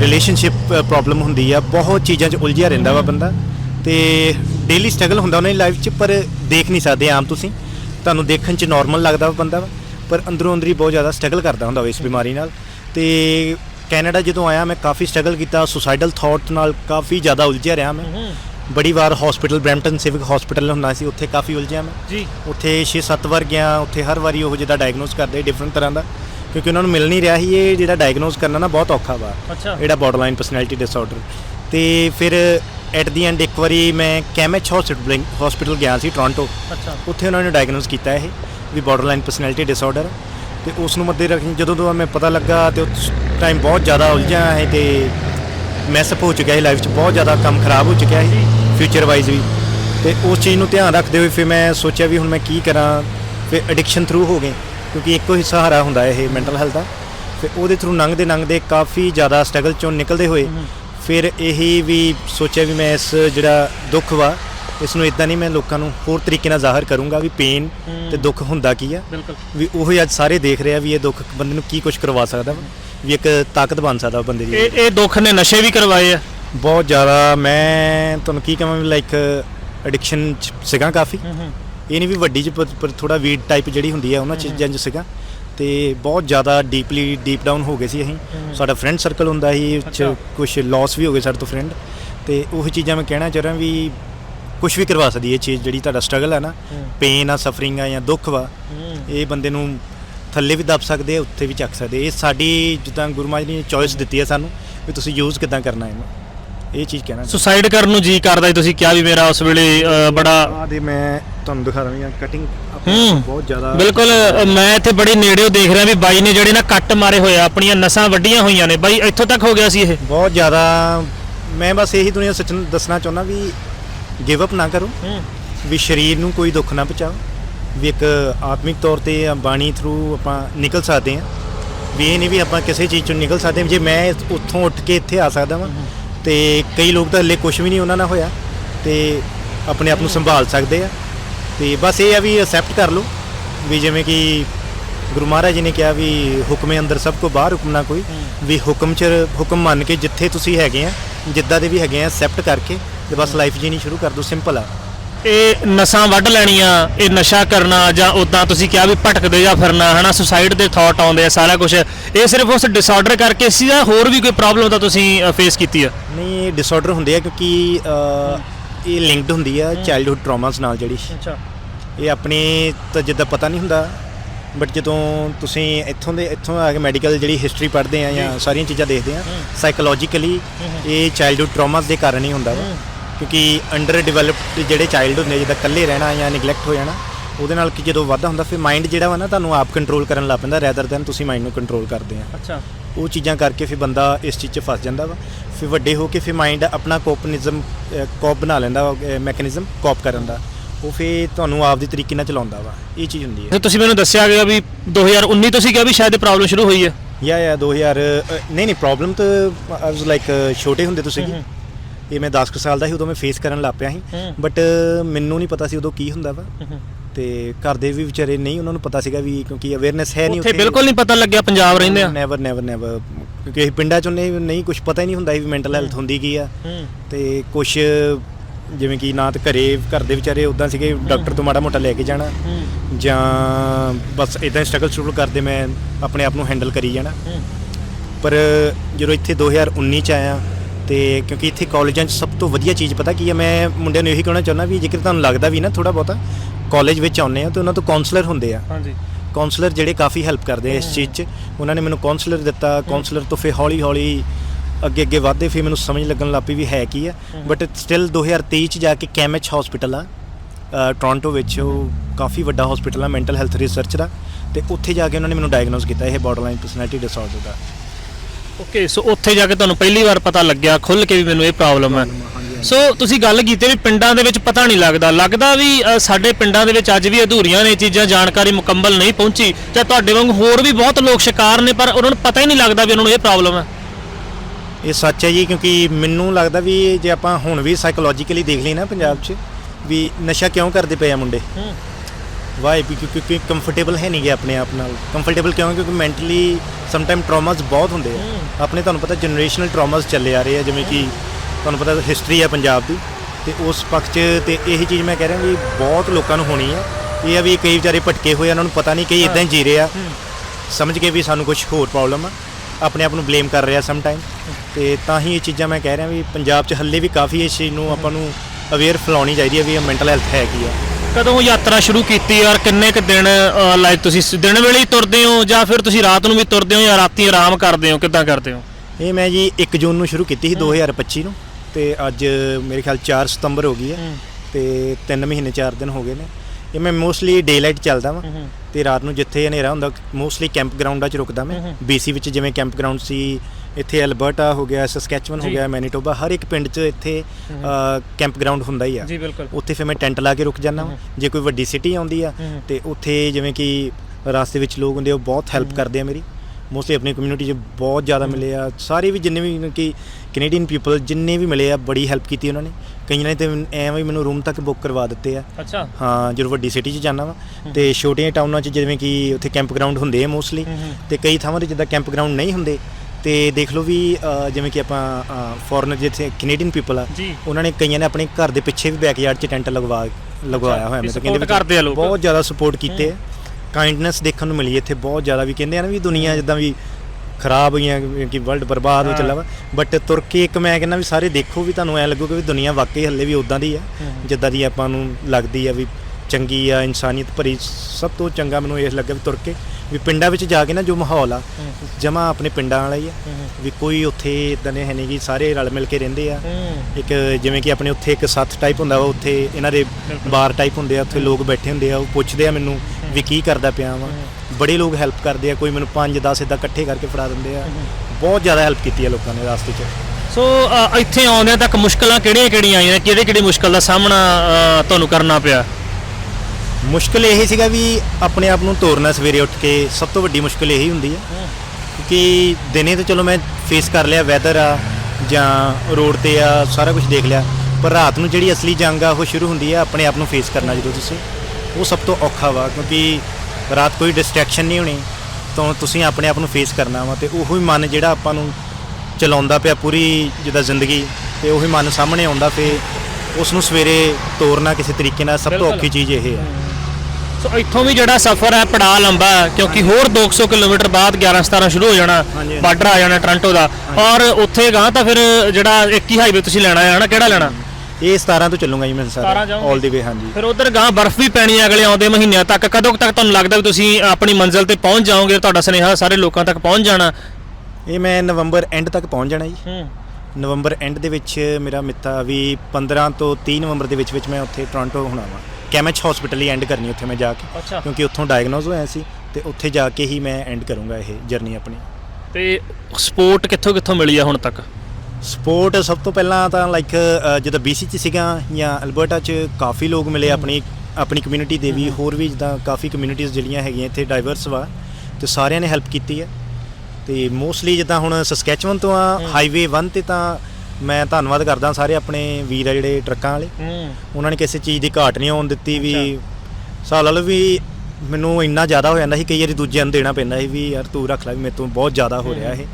ਰਿਲੇਸ਼ਨਸ਼ਿਪ ਪ੍ਰੋਬਲਮ ਹੁੰਦੀ ਆ। ਬਹੁਤ ਚੀਜ਼ਾਂ 'ਚ ਉਲਝਿਆ ਰਹਿੰਦਾ ਵਾ ਬੰਦਾ। ਤੇ ਡੇਲੀ ਸਟਰਗਲ ਹੁੰਦਾ ਉਹਨਾਂ ਦੀ ਲਾਈਫ 'ਚ ਪਰ ਦੇਖ ਨਹੀਂ ਸਕਦੇ ਆਮ ਤੁਸੀਂ। ਤੁਹਾਨੂੰ ਦੇਖਣ 'ਚ ਨਾਰਮਲ ਲੱਗਦਾ ਵਾ ਬੰਦਾ। ਪਰ ਅੰਦਰੋਂ ਅੰਦਰੀ ਬਹੁਤ ਜ਼ਿਆਦਾ ਸਟਰਗਲ ਕਰਦਾ ਹੁੰਦਾ ਵਾ ਇਸ ਬਿਮਾਰੀ ਨਾਲ। ਤੇ ਕੈਨੇਡਾ ਜਦੋਂ ਆਇਆ ਮੈਂ ਕਾਫੀ ਸਟਰਗਲ ਕੀਤਾ। ਸੁਸਾਈਡਲ ਥਾਟ ਨਾਲ ਕਾਫੀ ਜ਼ਿਆਦਾ ਉਲਝਿਆ ਰਿਹਾ ਮੈਂ। ਬੜੀ ਵਾਰ ਹਸਪੀਟਲ ਬ੍ਰੈਂਪਟਨ ਸਿਵਿਕ ਹਸਪੀਟਲ ਹੁੰਦਾ ਸੀ ਉੱਥੇ ਕਾਫੀ ਉਲਝਿਆ ਮੈਂ। ਜੀ। ਉੱਥੇ 6-7 ਵਾਰ ਗਿਆ ਉੱਥੇ ਹਰ ਵਾਰੀ ਉਹ ਜਿਹਦਾ ਡਾਇਗਨੋਸ ਕਰਦੇ ਡਿਫਰੈਂਟ ਤਰ੍ਹਾਂ ਦਾ। ਕਿਉਂਕਿ ਉਹਨਾਂ ਨੂੰ ਮਿਲ ਨਹੀਂ ਰਿਹਾ ਸੀ ਇਹ ਜਿਹੜਾ ਡਾਇਗਨੋਸ ਕਰਨਾ ਨਾ ਬਹੁਤ ਔਖਾ ਵਾ। ਅੱਛਾ। ਜਿਹੜਾ ਬਾਰਡਰਲਾਈਨ ਪਰਸਨੈਲਿਟੀ ਡਿਸਆਰਡਰ ਤੇ ਫਿਰ ਐਟ ਦੀ ਐਂਡ ਇੱਕ ਵਾਰੀ ਮੈਂ ਕੈਮਐਚ ਹਸਪੀਟਲ ਹਸਪੀਟਲ ਗਿਆ ਸੀ ਟੋਰਾਂਟੋ ਅੱਛਾ। ਉੱਥੇ ਉਹਨਾਂ ਨੇ ਡਾਇਗਨੋਸ ਕੀਤਾ ਇਹ ਵੀ ਬਾਰਡਰਲਾਈਨ ਪਰਸਨੈਲਿਟੀ ਡਿਸਆਰਡਰ ਤੇ ਉਸ ਨੂੰ ਮੱਦੇ ਰੱਖ ਜਦੋਂ ਤੋਂ ਮੈਂ ਪਤਾ ਲੱਗਾ ਤੇ ਉਸ ਟਾਈਮ ਬਹੁਤ ਜ਼ਿਆਦਾ ਉਲਝਿਆ ਹੈ ਤੇ ਮੈਸਅਪ ਹੋ ਚੁੱਕਿਆ ਹੈ ਲਾਈਫ 'ਚ ਬਹੁਤ ਜ਼ਿਆਦਾ ਕੰਮ ਖਰਾਬ ਹੋ ਚੁੱਕਿਆ ਹੈ ਫਿਊਚਰ ਵਾਈਜ਼ ਵੀ। ਤੇ ਉਸ ਚੀਜ਼ ਨੂੰ ਧਿਆਨ ਰੱਖਦੇ ਹੋਏ ਫਿਰ ਮੈਂ ਸੋਚਿਆ ਵੀ ਹੁਣ ਮੈਂ ਕੀ ਕਰਾਂ ਫਿਰ ਐਡਿਕਸ਼ਨ ਥਰੂ ਹੋ ਗਏ। ਕਿਉਂਕਿ ਇੱਕੋ ਹੀ ਸਹਾਰਾ ਹੁੰਦਾ ਇਹ ਮੈਂਟਲ ਹੈਲਥ ਦਾ। ਫਿਰ ਉਹਦੇ ਥਰੂ ਲੰਘਦੇ ਲੰਘਦੇ ਕਾਫੀ ਜ਼ਿਆਦਾ ਸਟਰਗਲ ਚੋਂ ਨਿਕਲਦੇ ਹੋਏ ਫਿਰ ਇਹੀ ਵੀ ਸੋਚਿਆ ਵੀ ਮੈਂ ਇਸ ਜਿਹੜਾ ਦੁੱਖ ਵਾ ਇਸ ਨੂੰ ਇਦਾਂ ਨਹੀਂ ਮੈਂ ਲੋਕਾਂ ਨੂੰ ਹੋਰ ਤਰੀਕੇ ਨਾਲ ਜ਼ਾਹਰ ਕਰੂੰਗਾ ਵੀ ਪੇਨ ਤੇ ਦੁੱਖ ਹੁੰਦਾ ਕੀ ਆ। ਵੀ ਉਹੀ ਅੱਜ ਸਾਰੇ ਦੇਖ ਰਹੇ ਆ ਵੀ ਇਹ ਦੁੱਖ ਬੰਦੇ ਨੂੰ ਕੀ ਕੁਝ ਕਰਵਾ ਸਕਦਾ ਵਾ ਵੀ ਇੱਕ ਤਾਕਤ ਬਣ ਸਕਦਾ ਬੰਦੇ ਦੀ। ਇਹ ਇਹ ਦੁੱਖ ਨੇ ਨਸ਼ੇ ਵੀ ਕਰਵਾਏ ਆ। ਬਹੁਤ ਜ਼ਿਆਦਾ ਮੈਂ ਤੁਹਾਨੂੰ ਕੀ ਕਹਾਂ ਲਾਈਕ ਐਡਿਕਸ਼ਨ ਸੀਗਾ ਕਾਫੀ। ਇਹ ਨਹੀਂ ਵੀ ਵੱਡੀ ਚ ਪਰ- ਪਰ ਥੋੜਾ ਵੀਡ ਟਾਈਪ ਜਿਹੜੀ ਹੁੰਦੀ ਹੈ ਉਹਨਾਂ ਚੀਜ਼ਾਂ 'ਚ ਸੀਗਾ। ਤੇ ਬਹੁਤ ਜ਼ਿਆਦਾ ਡੀਪਲੀ ਡੀਪ ਡਾਊਨ ਹੋ ਗਏ ਸੀ ਅਸੀਂ। ਸਾਡਾ ਫਰੈਂਡ ਸਰਕਲ ਹੁੰਦਾ ਸੀ ਉਹ 'ਚ। ਕੁਝ ਲਾਸ ਵੀ ਹੋ ਗਏ ਸਾਡੇ ਤੋਂ ਫਰੈਂਡ ਤੇ ਉਹੀ ਚੀਜ਼ਾਂ ਮੈਂ ਕਹਿਣਾ ਚਾਹ ਰਿਹਾ ਵੀ ਕੁਝ ਵੀ ਕਰਵਾ ਸਕਦੀ ਇਹ ਚੀਜ਼ ਜਿਹੜੀ ਤੁਹਾਡਾ ਸਟਰਗਲ ਹੈ ਨਾ। ਪੇਨ ਆ ਸਫਰਿੰਗ ਆ ਜਾਂ ਦੁੱਖ ਵਾ ਇਹ ਬੰਦੇ ਨੂੰ ਥੱਲੇ ਵੀ ਦੱਬ ਸਕਦੇ ਆ ਉੱਤੇ ਵੀ ਚੱਕ ਸਕਦੇ ਆ। ਇਹ ਸਾਡੀ ਜਿੱਦਾਂ ਗੁਰੂ ਮਹਾਰਾਜ ਨੇ ਚੋਇਸ ਦਿੱਤੀ ਹੈ ਸਾਨੂੰ ਵੀ ਤੁਸੀਂ ਯੂਜ਼ ਕਿਦਾਂ ਕਰਨਾ ਇਹਨੂੰ। ਇਹ ਚੀਜ਼ ਕਹਿਣਾ ਸੁਸਾਈਡ ਕਰਨ ਨੂੰ ਜੀ ਕਰਦਾ ਸੀ ਤੁਸੀਂ ਕਿਹਾ ਵੀ ਮੇਰਾ ਉਸ ਵੇਲੇ ਅ, ਬੜਾ ਆ ਦੇ ਮੈਂ ਤੁਹਾਨੂੰ ਦਿਖਾ ਰਹਾ ਹਾਂ। ਕਟਿੰਗ। ਬਹੁਤ ਜ਼ਿਆਦਾ ਬਿਲਕੁਲ ਮੈਂ ਇੱਥੇ ਬੜੀ ਨੇੜਿਓਂ ਦੇਖ ਰਿਹਾ ਵੀ ਬਾਈ ਨੇ ਜਿਹੜੇ ਨਾ ਕੱਟ ਮਾਰੇ ਹੋਏ ਆ ਆਪਣੀਆਂ ਨਸਾਂ ਵੱਡੀਆਂ ਹੋਈਆਂ ਨੇ। ਬਾਈ ਇੱਥੋਂ ਤੱਕ ਹੋ ਗਿਆ ਸੀ ਇਹ? ਬਹੁਤ ਜ਼ਿਆਦਾ ਮੈਂ ਬਸ ਇਹੀ ਦੁਨੀਆ ਸੱਚ ਦੱਸਣਾ ਚਾਹੁੰਦਾ ਵੀ ਗਿਵ ਅਪ ਨਾ ਕਰੋ। ਵੀ ਸਰੀਰ ਨੂੰ ਕੋਈ ਦੁੱਖ ਨਾ ਪਹੁੰਚਾਓ। ਵੀ ਇੱਕ ਆਤਮਿਕ ਤੌਰ ਤੇ ਬਾਣੀ ਥਰੂ ਆਪਾਂ ਨਿਕਲ ਸਕਦੇ ਹਾਂ। ਵੀ ਇਹ ਨਹੀਂ ਵੀ ਆਪਾਂ ਕਿਸੇ ਚੀਜ਼ ਚੋਂ ਨਿਕਲ ਸਕਦੇ। ਜੇ ਮੈਂ ਉੱਥੋਂ ਉੱਠ ਕੇ ਇੱਥੇ ਆ ਸਕਦਾ ਵਾਂ ਤੇ ਕਈ ਲੋਕ ਤਾਂ ਹਲੇ ਕੁਝ ਵੀ ਨਹੀਂ ਉਹਨਾਂ ਨਾਲ ਹੋਇਆ ਤੇ ਆਪਣੇ ਆਪ ਨੂੰ ਸੰਭਾਲ ਸਕਦੇ ਆ। ਤੇ ਬਸ ਇਹ ਆ ਵੀ ਅਸੈਪਟ ਕਰ ਲਓ ਵੀ ਜਿਵੇਂ ਕਿ ਗੁਰੂ ਮਹਾਰਾਜ ਜੀ ਨੇ ਕਿਹਾ ਵੀ ਹੁਕਮੇ ਅੰਦਰ ਸਭ ਕੋ ਬਾਹਰ ਹੁਕਮ ਨਾ ਕੋਈ ਵੀ ਹੁਕਮ ਚ ਹੁਕਮ ਮੰਨ ਕੇ ਜਿੱਥੇ ਤੁਸੀਂ ਹੈਗੇ ਆ ਜਿੱਦਾਂ ਦੇ ਵੀ ਹੈਗੇ ਆ ਅਸੈਪਟ ਕਰਕੇ ਤੇ ਬਸ ਲਾਈਫ ਜੀਣੀ ਸ਼ੁਰੂ ਕਰ ਦਿਓ ਸਿੰਪਲ ਆ। ਇਹ ਨਸਾਂ ਵੱਢ ਲੈਣੀਆਂ ਇਹ ਨਸ਼ਾ ਕਰਨਾ ਜਾਂ ਉਦਾਂ ਤੁਸੀਂ ਕਿਹਾ ਵੀ ਭਟਕਦੇ ਜਾਂ ਫਿਰਨਾ ਹਨਾ ਸੁਸਾਈਡ ਦੇ ਥਾਟ ਆਉਂਦੇ ਆ ਸਾਰਾ ਕੁਝ ਇਹ ਸਿਰਫ ਉਸ ਡਿਸਆਰਡਰ ਕਰਕੇ ਸੀ ਜਾਂ ਹੋਰ ਵੀ ਕੋਈ ਪ੍ਰੋਬਲਮ ਤਾਂ ਤੁਸੀਂ ਫੇਸ ਕੀਤੀ ਆ? ਨਹੀਂ ਇਹ ਡਿਸਆਰਡਰ ਹੁੰਦੇ ਆ ਕਿਉਂਕਿ ਇਹ ਲਿੰਕਡ ਹੁੰਦੀ ਆ ਚਾਈਲਡਹੂਡ ਟਰਾਮਾਸ ਨਾਲ ਜਿਹੜੀ। ਅੱਛਾ। ਇਹ ਆਪਣੇ ਤਾਂ ਜਿੱਦਾਂ ਪਤਾ ਨਹੀਂ ਹੁੰਦਾ ਬਟ ਜਦੋਂ ਤੁਸੀਂ ਇੱਥੋਂ ਦੇ ਇੱਥੋਂ ਆ ਕੇ ਮੈਡੀਕਲ ਜਿਹੜੀ ਹਿਸਟਰੀ ਪੜ੍ਹਦੇ ਆ ਜਾਂ ਸਾਰੀਆਂ ਚੀਜ਼ਾਂ ਦੇਖਦੇ ਆ ਸਾਈਕੋਲੋਜੀਕਲੀ ਇਹ ਚਾਈਲਡਹੂਡ ਟਰਾਮਾਸ ਦੇ ਕਾਰਨ ਹੀ ਹੁੰਦਾ ਵਾ। ਕਿਉਂਕਿ ਅੰਡਰ ਡਿਵੈਲਪਡ ਜਿਹੜੇ ਚਾਈਲਡ ਹੁੰਦੇ ਜਿੱਦਾਂ ਇਕੱਲੇ ਰਹਿਣਾ ਜਾਂ ਨੈਗਲੈਕਟ ਹੋ ਜਾਣਾ ਉਹਦੇ ਨਾਲ ਕਿ ਜਦੋਂ ਵਾਧਾ ਹੁੰਦਾ ਫਿਰ ਮਾਈਂਡ ਜਿਹੜਾ ਵਾ ਨਾ ਤੁਹਾਨੂੰ ਆਪ ਕੰਟਰੋਲ ਕਰਨ ਲੱਗ ਪੈਂਦਾ ਰੈਦਰ ਦੈਨ ਤੁਸੀਂ ਮਾਈਂਡ ਨੂੰ ਕੰਟਰੋਲ ਕਰਦੇ ਆ। ਅੱਛਾ। ਉਹ ਚੀਜ਼ਾਂ ਕਰਕੇ ਫਿਰ ਬੰਦਾ ਇਸ ਚੀਜ਼ 'ਚ ਫਸ ਜਾਂਦਾ ਵਾ। ਫਿਰ ਵੱਡੇ ਹੋ ਕੇ ਫਿਰ ਮਾਈਂਡ ਆਪਣਾ ਕੋਪਨਿਜ਼ਮ ਕੋਪ ਬਣਾ ਲੈਂਦਾ ਵਾ ਮੈਕੈਨਿਜ਼ਮ ਕੋਪ ਕਰਨ ਦਾ। ਉਹ ਫਿਰ ਤੁਹਾਨੂੰ ਆਪਦੀ ਤਰੀਕੇ ਨਾਲ ਚਲਾਉਂਦਾ ਵਾ। ਇਹ ਚੀਜ਼ ਹੁੰਦੀ ਹੈ। ਤੁਸੀਂ ਮੈਨੂੰ ਦੱਸਿਆ ਗਿਆ ਵੀ 2019 ਤੁਸੀਂ ਕਿਹਾ ਵੀ ਸ਼ਾਇਦ ਇਹ ਪ੍ਰੋਬਲਮ ਸ਼ੁਰੂ ਹੋਈ ਹੈ। ਯਾ ਯਾ 2000 ਅ, ਨਹੀਂ ਨਹੀਂ ਪ੍ਰੋਬਲਮ ਤਾਂ ਆਈ ਵਾਸ ਲਾਈਕ ਛੋਟੇ ਹੁੰਦੇ ਤੁਸੀਂ। ਇਹ ਮੈਂ 10 ਕੁ ਸਾਲ ਦਾ ਸੀ ਉਦੋਂ ਮੈਂ ਫੇਸ ਕਰਨ ਲੱਗ ਪਿਆ ਸੀ। ਬਟ ਮੈਨੂੰ ਨਹੀਂ ਪਤਾ ਸੀ ਉਦੋਂ ਕੀ ਹੁੰਦਾ ਵਾ। ਤੇ ਘਰ ਦੇ ਵੀ ਵਿਚਾਰੇ ਨਹੀਂ ਉਹਨਾਂ ਨੂੰ ਪਤਾ ਸੀਗਾ ਵੀ ਕਿਉਂਕਿ ਅਵੇਅਰਨੈਸ ਹੈ ਨਹੀਂ ਉੱਥੇ ਬਿਲਕੁਲ ਨਹੀਂ ਪਤਾ ਲੱਗਿਆ ਪੰਜਾਬ ਰਹਿੰਦੇ ਆ। ਨੈਵਰ ਨੈਵਰ ਨੈਵਰ ਕਿਉਂਕਿ ਅਸੀਂ ਪਿੰਡਾਂ ਚੋਂ ਨਹੀਂ ਨਹੀਂ ਕੁਝ ਪਤਾ ਹੀ ਨਹੀਂ ਹੁੰਦਾ ਵੀ ਮੈਂਟਲ ਹੈਲਥ ਹੁੰਦੀ ਕੀ ਆ। ਤੇ ਕੁਝ ਜਿਵੇਂ ਕਿ ਨਾ ਤੇ ਘਰੇ ਘਰ ਦੇ ਵਿਚਾਰੇ ਉਦਾਂ ਸੀਗੇ ਡਾਕਟਰ ਤੋਂ ਮਾੜਾ ਮੋਟਾ ਲੈ ਕੇ ਜਾਣਾ। ਜਾਂ ਬਸ ਇਦਾਂ ਸਟਰਗਲ ਸਟਰਗਲ ਕਰਦੇ ਮੈਂ ਆਪਣੇ ਆਪ ਨੂੰ ਹੈਂਡਲ ਕਰੀ ਜਾਣਾ। ਪਰ ਜਦੋਂ ਇੱਥੇ 2019 ਚ ਆਇਆ ਤੇ ਕਿਉਂਕਿ ਇੱਥੇ ਕਾਲਜਾਂ 'ਚ ਸਭ ਤੋਂ ਵਧੀਆ ਚੀਜ਼ ਪਤਾ ਕੀ ਹੈ ਮੈਂ ਮੁੰਡਿਆਂ ਨੂੰ ਇਹੀ ਕਹਿਣਾ ਚਾਹੁੰਦਾ ਵੀ ਜੇਕਰ ਤੁਹਾਨੂੰ ਲੱਗਦਾ ਵੀ ਨਾ ਥੋੜਾ ਬਹੁਤਾ ਕਾਲਜ ਵਿੱਚ ਆਉਂਦੇ ਆ ਤੇ ਉਹਨਾਂ ਤੋਂ ਕਾਉਂਸਲਰ ਹੁੰਦੇ ਆ। ਹਾਂਜੀ। ਕਾਉਂਸਲਰ ਜਿਹੜੇ ਕਾਫੀ ਹੈਲਪ ਕਰਦੇ ਆ ਇਸ ਚੀਜ਼ 'ਚ। ਉਹਨਾਂ ਨੇ ਮੈਨੂੰ ਕਾਉਂਸਲਰ ਦਿੱਤਾ। ਕਾਉਂਸਲਰ ਤੋਂ ਫਿਰ ਹੌਲੀ ਹੌਲੀ ਅੱਗੇ ਅੱਗੇ ਵਧਦੇ ਫਿਰ ਮੈਨੂੰ ਸਮਝ ਲੱਗਣ ਲੱਗ ਪਈ ਵੀ ਹੈ ਕੀ ਆ। ਬਟ ਸਟਿਲ 2023 ਚ ਜਾ ਕੇ ਕੈਮਐਚ ਹਸਪੀਟਲ ਆ। ਟੋਰਾਂਟੋ ਵਿੱਚ ਉਹ ਕਾਫੀ ਵੱਡਾ ਹਸਪੀਟਲ ਆ ਮੈਂਟਲ ਹੈਲਥ ਰਿਸਰਚ ਦਾ। ਤੇ ਉੱਥੇ ਜਾ ਕੇ ਉਹਨਾਂ ਨੇ ਮੈਨੂੰ ਡਾਇਗਨੋਸ ਕੀਤਾ ਇਹ ਬਾਰਡਰਲਾਈਨ ਪਰਸਨੈਲਿਟੀ ਡਿਸਆਰਡਰ ਦਾ। ਓਕੇ ਸੋ ਉੱਥੇ ਜਾ ਕੇ ਤੁਹਾਨੂੰ ਪਹਿਲੀ ਵਾਰ ਪਤਾ ਲੱਗਿਆ ਖੁੱਲ ਕੇ ਵੀ ਮੈਨੂੰ ਇਹ ਪ੍ਰੋਬਲਮ ਹੈ ਸੋ ਤੁਸੀਂ ਗੱਲ ਕੀਤੀ ਵੀ ਪਿੰਡਾਂ ਦੇ ਵਿੱਚ ਪਤਾ ਨਹੀਂ ਲੱਗਦਾ। ਲੱਗਦਾ ਵੀ ਅ, ਸਾਡੇ ਪਿੰਡਾਂ ਦੇ ਵਿੱਚ ਅੱਜ ਵੀ ਅਧੂਰੀਆਂ ਨੇ ਚੀਜ਼ਾਂ ਜਾਣਕਾਰੀ ਮੁਕੰਮਲ ਨਹੀਂ ਪਹੁੰਚੀ। ਜਾਂ ਤੁਹਾਡੇ ਵਾਂਗ ਹੋਰ ਵੀ ਬਹੁਤ ਲੋਕ ਸ਼ਿਕਾਰ ਨੇ ਪਰ ਉਹਨਾਂ ਨੂੰ ਪਤਾ ਹੀ ਨਹੀਂ ਲੱਗਦਾ ਵੀ ਉਹਨਾਂ ਨੂੰ ਇਹ ਪ੍ਰੋਬਲਮ ਹੈ ਇਹ ਸੱਚ ਹੈ ਜੀ ਕਿਉਂਕਿ ਮੈਨੂੰ ਲੱਗਦਾ ਵੀ ਜੇ ਆਪਾਂ ਹੁਣ ਵੀ ਸਾਈਕੋਲੋਜੀਕਲੀ ਦੇਖ ਲਈ ਨਾ ਪੰਜਾਬ 'ਚ ਵੀ ਨਸ਼ਾ ਕਿਉਂ ਕਰਦੇ ਪਏ ਆ ਮੁੰਡੇ? ਵਾਈ ਵੀ ਕਿਉਂਕਿ- ਕਿਉਂਕਿ ਕੰਫਰਟੇਬਲ ਹੈ ਨਹੀਂ ਗੇ ਆਪਣੇ ਆਪ ਨਾਲ। ਕੰਫਰਟੇਬਲ ਕਿਉਂ? ਕਿਉਂਕਿ ਮੈਂਟਲੀ ਸਮ ਟਾਈਮ ਟਰਾਮਾਸ ਬਹੁਤ ਹੁੰਦੇ ਆ। ਆਪਣੇ ਤੁਹਾਨੂੰ ਪਤਾ ਜਨਰੇਸ਼ਨਲ ਟਰਾਮਾਸ ਚੱਲੇ ਆ ਰਹੇ ਆ ਜਿਵੇਂ ਕਿ ਤੁਹਾਨੂੰ ਪਤਾ ਹਿਸਟਰੀ ਆ ਪੰਜਾਬ ਦੀ ਤੇ ਉਸ ਪੱਖ 'ਚ ਤੇ ਇਹੀ ਚੀਜ਼ ਮੈਂ ਕਹਿ ਰਿਹਾ ਵੀ ਬਹੁਤ ਲੋਕਾਂ ਨੂੰ ਹੋਣੀ ਆ। ਇਹ ਆ ਵੀ ਕਈ ਵਿਚਾਰੇ ਭਟਕੇ ਹੋਏ ਉਹਨਾਂ ਨੂੰ ਪਤਾ ਨਹੀਂ ਕਈ ਇਦਾਂ ਹੀ ਜੀ ਰਹੇ ਆ। ਸਮਝ ਕੇ ਵੀ ਸਾਨੂੰ ਕੁਝ ਹੋਰ ਪ੍ਰੋਬਲਮ ਆ। ਆਪਣੇ ਆਪ ਨੂੰ ਬਲੇਮ ਕਰ ਰਿਹਾ ਸਮ ਟਾਈਮ ਤੇ ਤਾਂ ਹੀ ਇਹ ਚੀਜ਼ਾਂ ਮੈਂ ਕਹਿ ਰਿਹਾ ਵੀ ਪੰਜਾਬ 'ਚ ਹੱਲੇ ਵੀ ਕਾਫੀ ਇਸ ਚੀਜ਼ ਨੂੰ ਆਪਾਂ ਨੂੰ ਅਵੇਅਰ ਫਲਾਉਣੀ ਚਾਹੀਦੀ ਹੈ ਵੀ ਇਹ ਮੈਂਟਲ ਹੈਲਥ ਹੈ ਕੀ ਆ। ਕਦੋਂ ਯਾਤਰਾ ਸ਼ੁਰੂ ਕੀਤੀ ਔਰ ਕਿੰਨੇ ਕੁ ਦਿਨ ਲਾਈਕ ਤੁਸੀਂ ਦਿਨ ਵੇਲੇ ਹੀ ਤੁਰਦੇ ਹੋ ਜਾਂ ਫਿਰ ਤੁਸੀਂ ਰਾਤ ਨੂੰ ਵੀ ਤੁਰਦੇ ਹੋ ਜਾਂ ਰਾਤੀ ਆਰਾਮ ਕਰਦੇ ਹੋ? ਕਿੱਦਾਂ ਕਰਦੇ ਹੋ? ਇਹ ਮੈਂ ਜੀ 1 ਜੂਨ ਨੂੰ ਸ਼ੁਰੂ ਕੀਤੀ ਸੀ 2025 ਨੂੰ। ਤੇ ਅੱਜ ਮੇਰੇ ਖਿਆਲ 4 ਸਤੰਬਰ ਹੋ ਗਈ ਹੈ ਤੇ 3 ਮਹੀਨੇ 4 ਦਿਨ ਹੋ ਗਏ ਨੇ। ਇਹ ਮੈਂ ਮੋਸਟਲੀ ਡੇ ਲਾਈਟ ਚੱਲਦਾ ਵਾਂ ਤੇ ਰਾਤ ਨੂੰ ਜਿੱਥੇ ਹਨੇਰਾ ਹੁੰਦਾ ਮੋਸਟਲੀ ਕੈਂਪ ਗਰਾਊਂਡਾਂ 'ਚ ਰੁਕਦਾ ਮੈਂ। BC ਵਿੱਚ ਜਿਵੇਂ ਕੈਂਪ ਗਰਾਊਂਡ ਸੀ ਇੱਥੇ ਅਲਬਰਟਾ ਹੋ ਗਿਆ ਸਸਕੈਚੁਅਨ ਹੋ। ਗਿਆ ਮੈਨੀਟੋਬਾ ਹਰ ਇੱਕ ਪਿੰਡ 'ਚ ਇੱਥੇ ਕੈਂਪ ਗਰਾਊਂਡ ਹੁੰਦਾ ਹੀ ਆ। ਜੀ ਬਿਲਕੁਲ। ਉੱਥੇ ਫਿਰ ਮੈਂ ਟੈਂਟ ਲਾ ਕੇ ਰੁਕ ਜਾਂਦਾ ਵਾਂ। ਜੇ ਕੋਈ ਵੱਡੀ ਸਿਟੀ ਆਉਂਦੀ ਆ। ਤੇ ਉੱਥੇ ਜਿਵੇਂ ਕਿ ਰਾਸਤੇ ਵਿੱਚ ਲੋਕ ਹੁੰਦੇ ਉਹ ਬਹੁਤ ਹੈਲਪ ਕਰਦੇ ਆ ਮੇਰੀ। ਮੋਸਟਲੀ ਆਪਣੀ ਕਮਿਊਨਿਟੀ 'ਚ ਬਹੁਤ ਜ਼ਿਆਦਾ ਮਿਲੇ ਆ ਸਾਰੇ ਵੀ ਜਿੰਨੇ ਵੀ ਕਿ ਕੈਨੇਡੀਅਨ ਪੀਪਲ ਜਿੰਨੇ ਵੀ ਮਿਲੇ ਆ ਬੜੀ ਹੈਲਪ ਕੀਤੀ ਉਹਨਾਂ ਨੇ ਕਈਆਂ ਨੇ ਤੇ ਐਵੇਂ ਹੀ ਮੈਨੂੰ ਰੂਮ ਤੱਕ ਬੁੱਕ ਕਰਵਾ ਦਿੱਤੇ ਆ ਅੱਛਾ ਹਾਂ ਜਦੋਂ ਵੱਡੀ ਸਿਟੀ 'ਚ ਜਾਣਾ ਵਾ ਤੇ ਛੋਟੀਆਂ ਟਾਊਨਾਂ 'ਚ ਜਿਵੇਂ ਕਿ ਉੱਥੇ ਕੈਂਪ ਗਰਾਊਂਡ ਹੁੰਦੇ ਆ ਮੋਸਟਲੀ। ਤੇ ਕਈ ਥਾਵਾਂ ਤੇ ਜਿੱਦਾਂ ਕੈਂਪ ਗਰਾਊਂਡ ਨਹੀਂ ਹੁੰਦੇ ਤੇ ਦੇਖ ਲਓ ਵੀ ਜਿਵੇਂ ਕਿ ਆਪਾਂ ਫੋਰਨਰ ਜਿੱਥੇ ਕੈਨੇਡੀਅਨ ਪੀਪਲ ਆ ਉਹਨਾਂ ਨੇ ਕਈਆਂ ਨੇ ਆਪਣੇ ਘਰ ਦੇ ਪਿੱਛੇ ਵੀ ਬੈਕਯਾਰਡ 'ਚ ਟੈਂਟ ਲਗਵਾ ਲਗਵਾਇਆ ਹੋਇਆ ਵੀ ਮੈਂ ਤਾਂ support ਵੀ ਕਰਦੇ ਆ ਲੋਕ। ਬਹੁਤ ਜ਼ਿਆਦਾ ਸਪੋਰਟ ਕੀਤੇ ਆ ਕਾਈਂਡਨੈਸ ਦੇਖਣ ਨੂੰ ਮਿਲੀ ਇੱਥੇ ਬਹੁਤ ਜ਼ਿਆਦਾ ਵੀ ਕਹਿੰਦੇ ਆ ਨਾ ਵੀ ਦੁਨੀਆ ਜਿੱਦਾਂ ਵੀ ਖਰਾਬ ਹੋਈਆਂ ਕਿ ਵਰਲਡ ਬਰਬਾਦ ਹੋ। ਚੱਲਾ ਵਾ ਬਟ ਤੁਰ ਕੇ ਇੱਕ ਮੈਂ ਕਹਿੰਦਾ ਵੀ ਸਾਰੇ ਦੇਖੋ ਵੀ ਤੁਹਾਨੂੰ ਐ ਲੱਗੂਗਾ ਵੀ ਦੁਨੀਆ ਵਾਕਈ ਹੱਲੇ ਵੀ ਉਦਾਂ ਦੀ ਆ ਜਿੱਦਾਂ ਦੀ ਆਪਾਂ ਨੂੰ ਲੱਗਦੀ ਆ ਵੀ ਚੰਗੀ ਆ ਇਨਸਾਨੀਅਤ ਭਰੀ ਸਭ ਤੋਂ ਚੰਗਾ ਮੈਨੂੰ ਇਹ ਲੱਗਾ ਵੀ ਤੁਰ ਕੇ ਵੀ ਪਿੰਡਾਂ ਵਿੱਚ ਜਾ ਕੇ ਨਾ ਜੋ ਮਾਹੌਲ ਆ ਜਮਾ ਆਪਣੇ ਪਿੰਡਾਂ ਵਾਲਾ ਹੀ ਆ। ਵੀ ਕੋਈ ਉੱਥੇ ਇਦਾਂ ਦੇ ਹੈ ਨਹੀਂ ਕਿ ਸਾਰੇ ਰਲ ਮਿਲ ਕੇ ਰਹਿੰਦੇ ਆ। ਇੱਕ ਜਿਵੇਂ ਕਿ ਆਪਣੇ ਉੱਥੇ ਇੱਕ ਸੱਥ ਟਾਈਪ ਹੁੰਦਾ ਵਾ ਉੱਥੇ ਇਹਨਾਂ ਦੇ ਬਾਰ ਟਾਈਪ ਹੁੰਦੇ ਆ ਉੱਥੇ ਲੋਕ ਬੈਠੇ ਹੁੰਦੇ ਆ ਉਹ ਪੁੱਛਦੇ ਆ ਮੈਨੂੰ ਵੀ ਕੀ ਕਰਦਾ ਪਿਆ ਵਾ। ਬੜੇ ਲੋਕ ਹੈਲਪ ਕਰਦੇ ਆ ਕੋਈ ਮੈਨੂੰ 5 10 ਇਦਾਂ ਇਕੱਠੇ ਕਰਕੇ ਫੜਾ ਦਿੰਦੇ ਆ। ਬਹੁਤ ਜ਼ਿਆਦਾ ਹੈਲਪ ਕੀਤੀ ਆ ਲੋਕਾਂ ਨੇ ਰਾਸਤੇ 'ਚ। ਸੋ ਇੱਥੇ ਆਉਂਦਿਆਂ ਤੱਕ ਮੁਸ਼ਕਲਾਂ ਕਿਹੜੀਆਂ ਕਿਹੜੀਆਂ ਆਈਆਂ ਕਿਹੜੇ ਕਿਹੜੇ ਮੁਸ਼ਕਲ ਦਾ ਸਾਹਮਣਾ ਤੁਹਾਨੂੰ ਕਰਨਾ ਪਿਆ? ਮੁਸ਼ਕਲ ਇਹ ਸੀਗਾ ਵੀ ਆਪਣੇ ਆਪ ਨੂੰ ਤੋਰਨਾ ਸਵੇਰੇ ਉੱਠ ਕੇ ਸਭ ਤੋਂ ਵੱਡੀ ਮੁਸ਼ਕਲ ਇਹੀ ਹੁੰਦੀ ਹੈ। ਕਿਉਂਕਿ ਦਿਨੇ ਤਾਂ ਚਲੋ ਮੈਂ ਫੇਸ ਕਰ ਲਿਆ ਵੈਦਰ ਆ ਜਾਂ ਰੋਡ ਤੇ ਆ ਸਾਰਾ ਕੁਝ ਦੇਖ ਲਿਆ। ਪਰ ਰਾਤ ਨੂੰ ਜਿਹੜੀ ਅਸਲੀ ਜੰਗ ਆ ਉਹ ਸ਼ੁਰੂ ਹੁੰਦੀ ਆ ਆਪਣੇ ਆਪ ਨੂੰ ਫੇਸ ਕਰਨਾ ਜਦੋਂ ਤੁਸੀਂ। ਉਹ ਸਭ ਤੋਂ ਔਖਾ ਵਾ ਕਿਉਂਕਿ ਰਾਤ ਕੋਈ ਡਿਸਟਰੈਕਸ਼ਨ ਨਹੀਂ ਹੋਣੀ ਤਾਂ ਤੁਸੀਂ ਆਪਣੇ ਆਪ ਨੂੰ ਫੇਸ ਕਰਨਾ ਵਾ ਤੇ ਉਹੀ ਮਨ ਜਿਹੜਾ ਆਪਾਂ ਨੂੰ ਚਲਾਉਂਦਾ ਪਿਆ ਪੂਰੀ ਜਿੱਦਾਂ ਜ਼ਿੰਦਗੀ ਤੇ ਉਹੀ ਮਨ ਸਾਹਮਣੇ ਆਉਂਦਾ ਫੇ ਉਸ ਨੂੰ ਸਵੇਰੇ ਤੋਰਨਾ ਕਿਸੇ ਤਰੀਕੇ ਨਾਲ ਸਭ ਤੋਂ। ਔਖੀ ਚੀਜ਼ ਇਹ ਹੈ। ਸੋ ਇੱਥੋਂ ਵੀ ਜਿਹੜਾ ਸਫ਼ਰ ਹੈ ਪੜਾ ਲੰਬਾ ਹੈ, ਕਿਉਂਕਿ ਹੋਰ 200 ਕਿਲੋਮੀਟਰ ਬਾਅਦ 11 17 ਸ਼ੁਰੂ ਹੋ ਜਾਣਾ। ਬਾਰਡਰ ਆ ਜਾਣਾ ਟੋਰਾਂਟੋ ਦਾ। ਔਰ ਉੱਥੇ ਗਾਂ ਤਾਂ ਫਿਰ ਜਿਹੜਾ ਇੱਕ ਹੀ ਹਾਈਵੇ ਤੁਸੀਂ ਲੈਣਾ ਹੈ ਨਾ ਕਿਹੜਾ ਲੈਣਾ? ਇਹ 17 ਤੋਂ ਚੱਲੂਗਾ ਜੀ ਮੈਂ 17 ਸਾਰਾ? ਆਲ ਦੀ ਵੇ ਹਾਂਜੀ। ਫਿਰ ਉਧਰ ਗਾਂ ਬਰਫ਼ ਵੀ ਪੈਣੀ ਹੈ ਅਗਲੇ ਆਉਂਦੇ ਮਹੀਨਿਆਂ ਤੱਕ ਕਦੋਂ ਤੱਕ ਤੁਹਾਨੂੰ ਲੱਗਦਾ ਵੀ ਤੁਸੀਂ ਆਪਣੀ ਮੰਜ਼ਿਲ ਤੇ ਪਹੁੰਚ ਜਾਓਗੇ ਤੁਹਾਡਾ ਸੁਨੇਹਾ ਸਾਰੇ ਲੋਕਾਂ ਤੱਕ ਪਹੁੰਚ ਜਾਣਾ? ਇਹ ਮੈਂ ਨਵੰਬਰ ਐਂਡ ਤੱਕ ਪਹੁੰਚ ਜਾਣਾ ਜੀ। ਹੂੰ। ਨਵੰਬਰ ਐਂਡ ਦੇ ਵਿੱਚ ਮੇਰਾ ਮਿੱਥਾ ਵੀ 15 ਤੋਂ 30 ਨਵੰਬਰ ਦੇ ਵਿੱਚ ਵਿੱਚ ਮੈਂ ਉੱਥੇ ਟੋਰਾਂਟੋ ਹੋਣਾ ਵਾ ਕੈਮਐਚ ਹਸਪੀਟਲ ਹੀ ਐਂਡ ਕਰਨੀ ਉੱਥੇ ਮੈਂ ਜਾ ਕੇ ਅੱਛਾ। ਕਿਉਂਕਿ ਉੱਥੋਂ ਡਾਇਗਨੋਸ ਹੋਇਆ ਸੀ ਤੇ ਉੱਥੇ ਜਾ ਕੇ ਹੀ ਮੈਂ ਐਂਡ ਕਰੂੰਗਾ ਇਹ ਜਰਨੀ ਆਪਣੀ। ਤੇ ਸਪੋਰਟ ਕਿੱਥੋਂ ਕਿੱਥੋਂ ਮਿਲੀ ਆ ਹੁਣ ਤੱਕ? ਸਪੋਰਟ ਸਭ ਤੋਂ ਪਹਿਲਾਂ ਤਾਂ ਲਾਈਕ ਜਦੋਂ BC ਚ ਸੀਗਾ ਜਾਂ ਅਲਬਰਟਾ ਚ ਕਾਫੀ ਲੋਕ ਮਿਲੇ ਆਪਣੀ ਆਪਣੀ ਕਮਿਊਨਿਟੀ ਦੇ ਵੀ ਹੋਰ ਵੀ ਜਿੱਦਾਂ ਕਾਫੀ ਕਮਿਊਨਿਟੀਆਂ ਜਿਹੜੀਆਂ ਹੈਗੀਆਂ ਇੱਥੇ ਡਾਈਵਰਸ ਵਾ ਤੇ ਸਾਰਿਆਂ ਨੇ ਹੈਲਪ ਕੀਤੀ ਹੈ ਤੇ ਮੋਸਟਲੀ ਜਿੱਦਾਂ ਹੁਣ ਸਸਕੈਚੁਅਨ ਤੋਂ ਆ ਹਾਈਵੇ 1 ਤੇ ਤਾਂ ਮੈਂ ਧੰਨਵਾਦ ਕਰਦਾ ਸਾਰੇ ਆਪਣੇ ਵੀਰ ਆ ਜਿਹੜੇ ਟਰੱਕਾਂ ਵਾਲੇ। ਹੂੰ। ਉਹਨਾਂ ਨੇ ਕਿਸੇ ਚੀਜ਼ ਦੀ ਘਾਟ ਨਹੀਂ ਆਉਣ ਦਿੱਤੀ ਵੀ ਸਾਲ ਵਾਲਾ ਵੀ ਮੈਨੂੰ ਇੰਨਾ ਜ਼ਿਆਦਾ ਹੋ ਜਾਂਦਾ ਸੀ ਕਈ ਵਾਰੀ ਦੂਜਿਆਂ ਨੂੰ ਦੇਣਾ ਪੈਂਦਾ ਸੀ ਵੀ ਯਾਰ ਤੂੰ ਰੱਖ ਲੈ ਵੀ ਮੇਰੇ ਤੋਂ ਬਹੁਤ ਜ਼ਿਆਦਾ ਹੋ ਰਿਹਾ ਇਹ।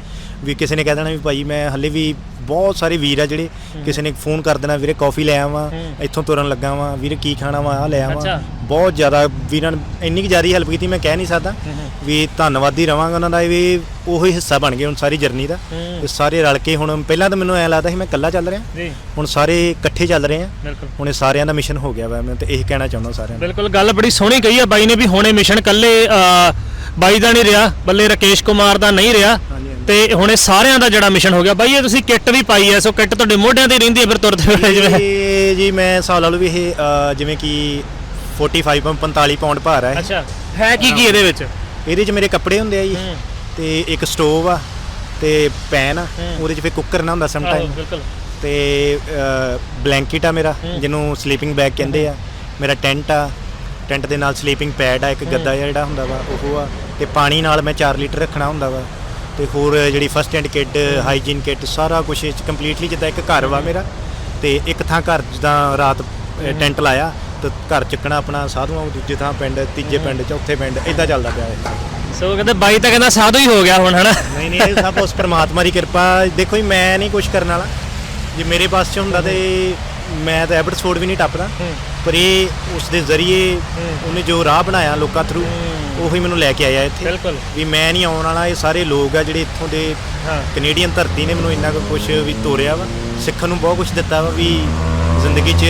ਵੀ ਕਿਸੇ ਨੇ ਕਹਿ ਦੇਣਾ ਵੀ ਭਾਈ ਮੈਂ ਹੱਲੇ ਵੀ ਬਹੁਤ ਸਾਰੇ ਵੀਰ ਆ ਜਿਹੜੇ ਕਿਸੇ ਨੇ ਫੋਨ ਕਰ ਦੇਣਾ ਵੀਰੇ ਕਾਫੀ ਲੈ ਆਵਾਂ। ਇੱਥੋਂ ਤੁਰਨ ਲੱਗਾ ਵਾਂ ਵੀਰੇ ਕੀ ਖਾਣਾ ਵਾ ਆ ਲੈ ਅੱਛਾ। ਬਹੁਤ ਜ਼ਿਆਦਾ ਵੀਰਾਂ ਨੇ ਇੰਨੀ ਕੁ ਜ਼ਿਆਦਾ ਹੈਲਪ ਕੀਤੀ ਮੈਂ ਕਹਿ ਨਹੀਂ ਸਕਦਾ ਵੀ ਧੰਨਵਾਦੀ ਰਵਾਂਗਾ ਉਹਨਾਂ ਦਾ ਵੀ ਉਹੀ ਹਿੱਸਾ ਬਣ ਗਏ ਹੁਣ ਸਾਰੀ ਜਰਨੀ ਦਾ। ਤੇ ਸਾਰੇ ਰਲ ਕੇ ਹੁਣ ਪਹਿਲਾਂ ਤਾਂ ਮੈਨੂੰ ਐ ਲੱਗਦਾ ਸੀ ਮੈਂ ਇਕੱਲਾ ਚੱਲ ਰਿਹਾ। ਹੁਣ ਸਾਰੇ ਇਕੱਠੇ ਚੱਲ ਰਹੇ ਆ। ਹੁਣ ਇਹ ਸਾਰਿਆਂ ਦਾ ਮਿਸ਼ਨ ਹੋ ਗਿਆ ਵਾ ਮੈਂ ਤੇ ਇਹ ਕਹਿਣਾ ਚਾਹੁੰਦਾ ਸਾਰਿਆਂ ਨੂੰ। ਬਿਲਕੁਲ ਗੱਲ ਬੜੀ ਸੋਹਣੀ ਕਹੀ ਆ ਬਾਈ ਨੇ ਵੀ ਹੁਣੇ ਮਿਸ਼ਨ ਕੱਲੇ ਅ, ਬਾਈ ਦਾ ਨਹੀਂ ਰਿਹਾ ਬੱਲੇ ਰਕੇਸ਼ ਕੁਮਾਰ ਦਾ ਨਹੀਂ ਰਿਹਾ। ਤੇ ਹੁਣੇ ਸਾਰਿਆਂ ਦਾ ਜਿਹੜਾ ਮਿਸ਼ਨ ਹੋ ਗਿਆ। ਬਾਈ ਇਹ ਤੁਸੀਂ ਕਿੱਟ ਵੀ ਪਾਈ ਐ ਸੋ ਕਿੱਟ ਤੁਹਾਡੇ ਮੋਢਿਆਂ ਤੇ ਰਹਿੰਦੀ ਹੈ ਫਿਰ ਤੁਰਦੇ ਵੇਲੇ ਜਿਵੇਂ। ਇਹ ਜੀ ਮੈਂ ਹਿਸਾਬ ਲਾ ਲਓ ਵੀ ਇਹ ਜਿਵੇਂ ਕਿ 45 ਪੰਪ 45 ਪਾਉਂਡ ਭਾਰ ਹੈ। ਅੱਛਾ। ਹੈ ਕੀ ਕੀ ਇਹਦੇ ਵਿੱਚ? ਇਹਦੇ 'ਚ ਮੇਰੇ ਕੱਪੜੇ ਹੁੰਦੇ ਆ ਜੀ। ਹੂੰ। ਤੇ ਇੱਕ ਸਟੋਵ ਆ ਤੇ ਪੈਨ ਆ ਹੂੰ। ਉਹਦੇ 'ਚ ਫਿਰ ਕੁੱਕਰ ਨਾ ਹੁੰਦਾ ਸਮ ਆਹੋ, ਟਾਈਮ ਬਿਲਕੁਲ। ਤੇ ਬਲੈਂਕਟ ਆ ਮੇਰਾ ਹੂੰ। ਜਿਹਨੂੰ ਸਲੀਪਿੰਗ ਬੈਗ ਕਹਿੰਦੇ ਆ। ਮੇਰਾ ਟੈਂਟ ਆ ਟੈਂਟ ਦੇ ਨਾਲ ਸਲੀਪਿੰਗ ਪੈਡ ਆ ਇੱਕ ਗੱਦਾ ਜਿਹਾ ਜਿਹੜਾ ਹੁੰਦਾ ਵਾ ਉਹ ਆ। ਤੇ ਪਾਣੀ ਨਾਲ ਮੈਂ 4 ਲੀਟਰ ਰੱਖਣਾ ਹੁੰਦਾ ਵਾ। ਤੇ ਹੋਰ ਜਿਹੜੀ first aid kit hygiene kit ਸਾਰਾ ਕੁਝ ਇਹ ਚ ਕੰਪਲੀਟਲੀ ਜਿੱਦਾਂ ਇੱਕ ਘਰ ਵਾ ਮੇਰਾ। ਤੇ ਇੱਕ ਥਾਂ ਘਰ ਜਿੱਦਾਂ ਰਾਤ ਅ, ਟੈਂਟ ਲਾਇਆ। ਤੇ ਘਰ ਚੱਕਣਾ ਆਪਣਾ ਸਾਧੂਆਂ ਨੂੰ ਦੂਜੇ ਥਾਂ ਪਿੰਡ ਤੀਜੇ ਪਿੰਡ ਚੌਥੇ ਪਿੰਡ ਇਦਾਂ ਚੱਲਦਾ ਪਿਆ ਇਹ। ਸੋ ਕਹਿੰਦੇ ਬਾਈ ਤਾਂ ਕਹਿੰਦਾ ਸਾਧੂ ਹੀ ਹੋ ਗਿਆ ਹੁਣ ਹਨਾ? ਨਹੀਂ ਨਹੀਂ ਇਹ ਸਭ ਉਸ ਪਰਮਾਤਮਾ ਦੀ ਕਿਰਪਾ। ਦੇਖੋ ਜੀ ਮੈਂ ਨਹੀਂ ਕੁਝ ਕਰਨ ਵਾਲਾ। ਜੇ ਮੇਰੇ ਪਾਸ ਚ ਹੁੰਦਾ ਤੇ ਮੈਂ ਤਾਂ ਐਬਟ ਸੋਡ ਵੀ ਨਹੀਂ ਟੱਪਦਾ। ਪਰ ਇਹ ਉਸ ਦੇ ਜ਼ਰੀਏ ਉਹਨੇ ਜੋ ਰਾਹ ਬਣਾਇਆ ਲੋਕਾਂ ਥਰੂ ਉਹੀ ਮੈਨੂੰ ਲੈ ਕੇ ਆਇਆ ਇੱਥੇ। ਬਿਲਕੁਲ। ਵੀ ਮੈਂ ਨਹੀਂ ਆਉਣ ਵਾਲਾ ਇਹ ਸਾਰੇ ਲੋਕ ਆ ਜਿਹੜੇ ਇੱਥੋਂ ਦੇ ਹਾਂ। ਕੈਨੇਡੀਅਨ ਧਰਤੀ ਨੇ ਮੈਨੂੰ ਇੰਨਾ ਕੁ ਕੁਝ ਵੀ ਤੋਰਿਆ ਵਾ। ਸਿੱਖਣ ਨੂੰ ਬਹੁਤ ਕੁਝ ਦਿੱਤਾ ਵਾ ਵੀ ਜ਼ਿੰਦਗੀ 'ਚ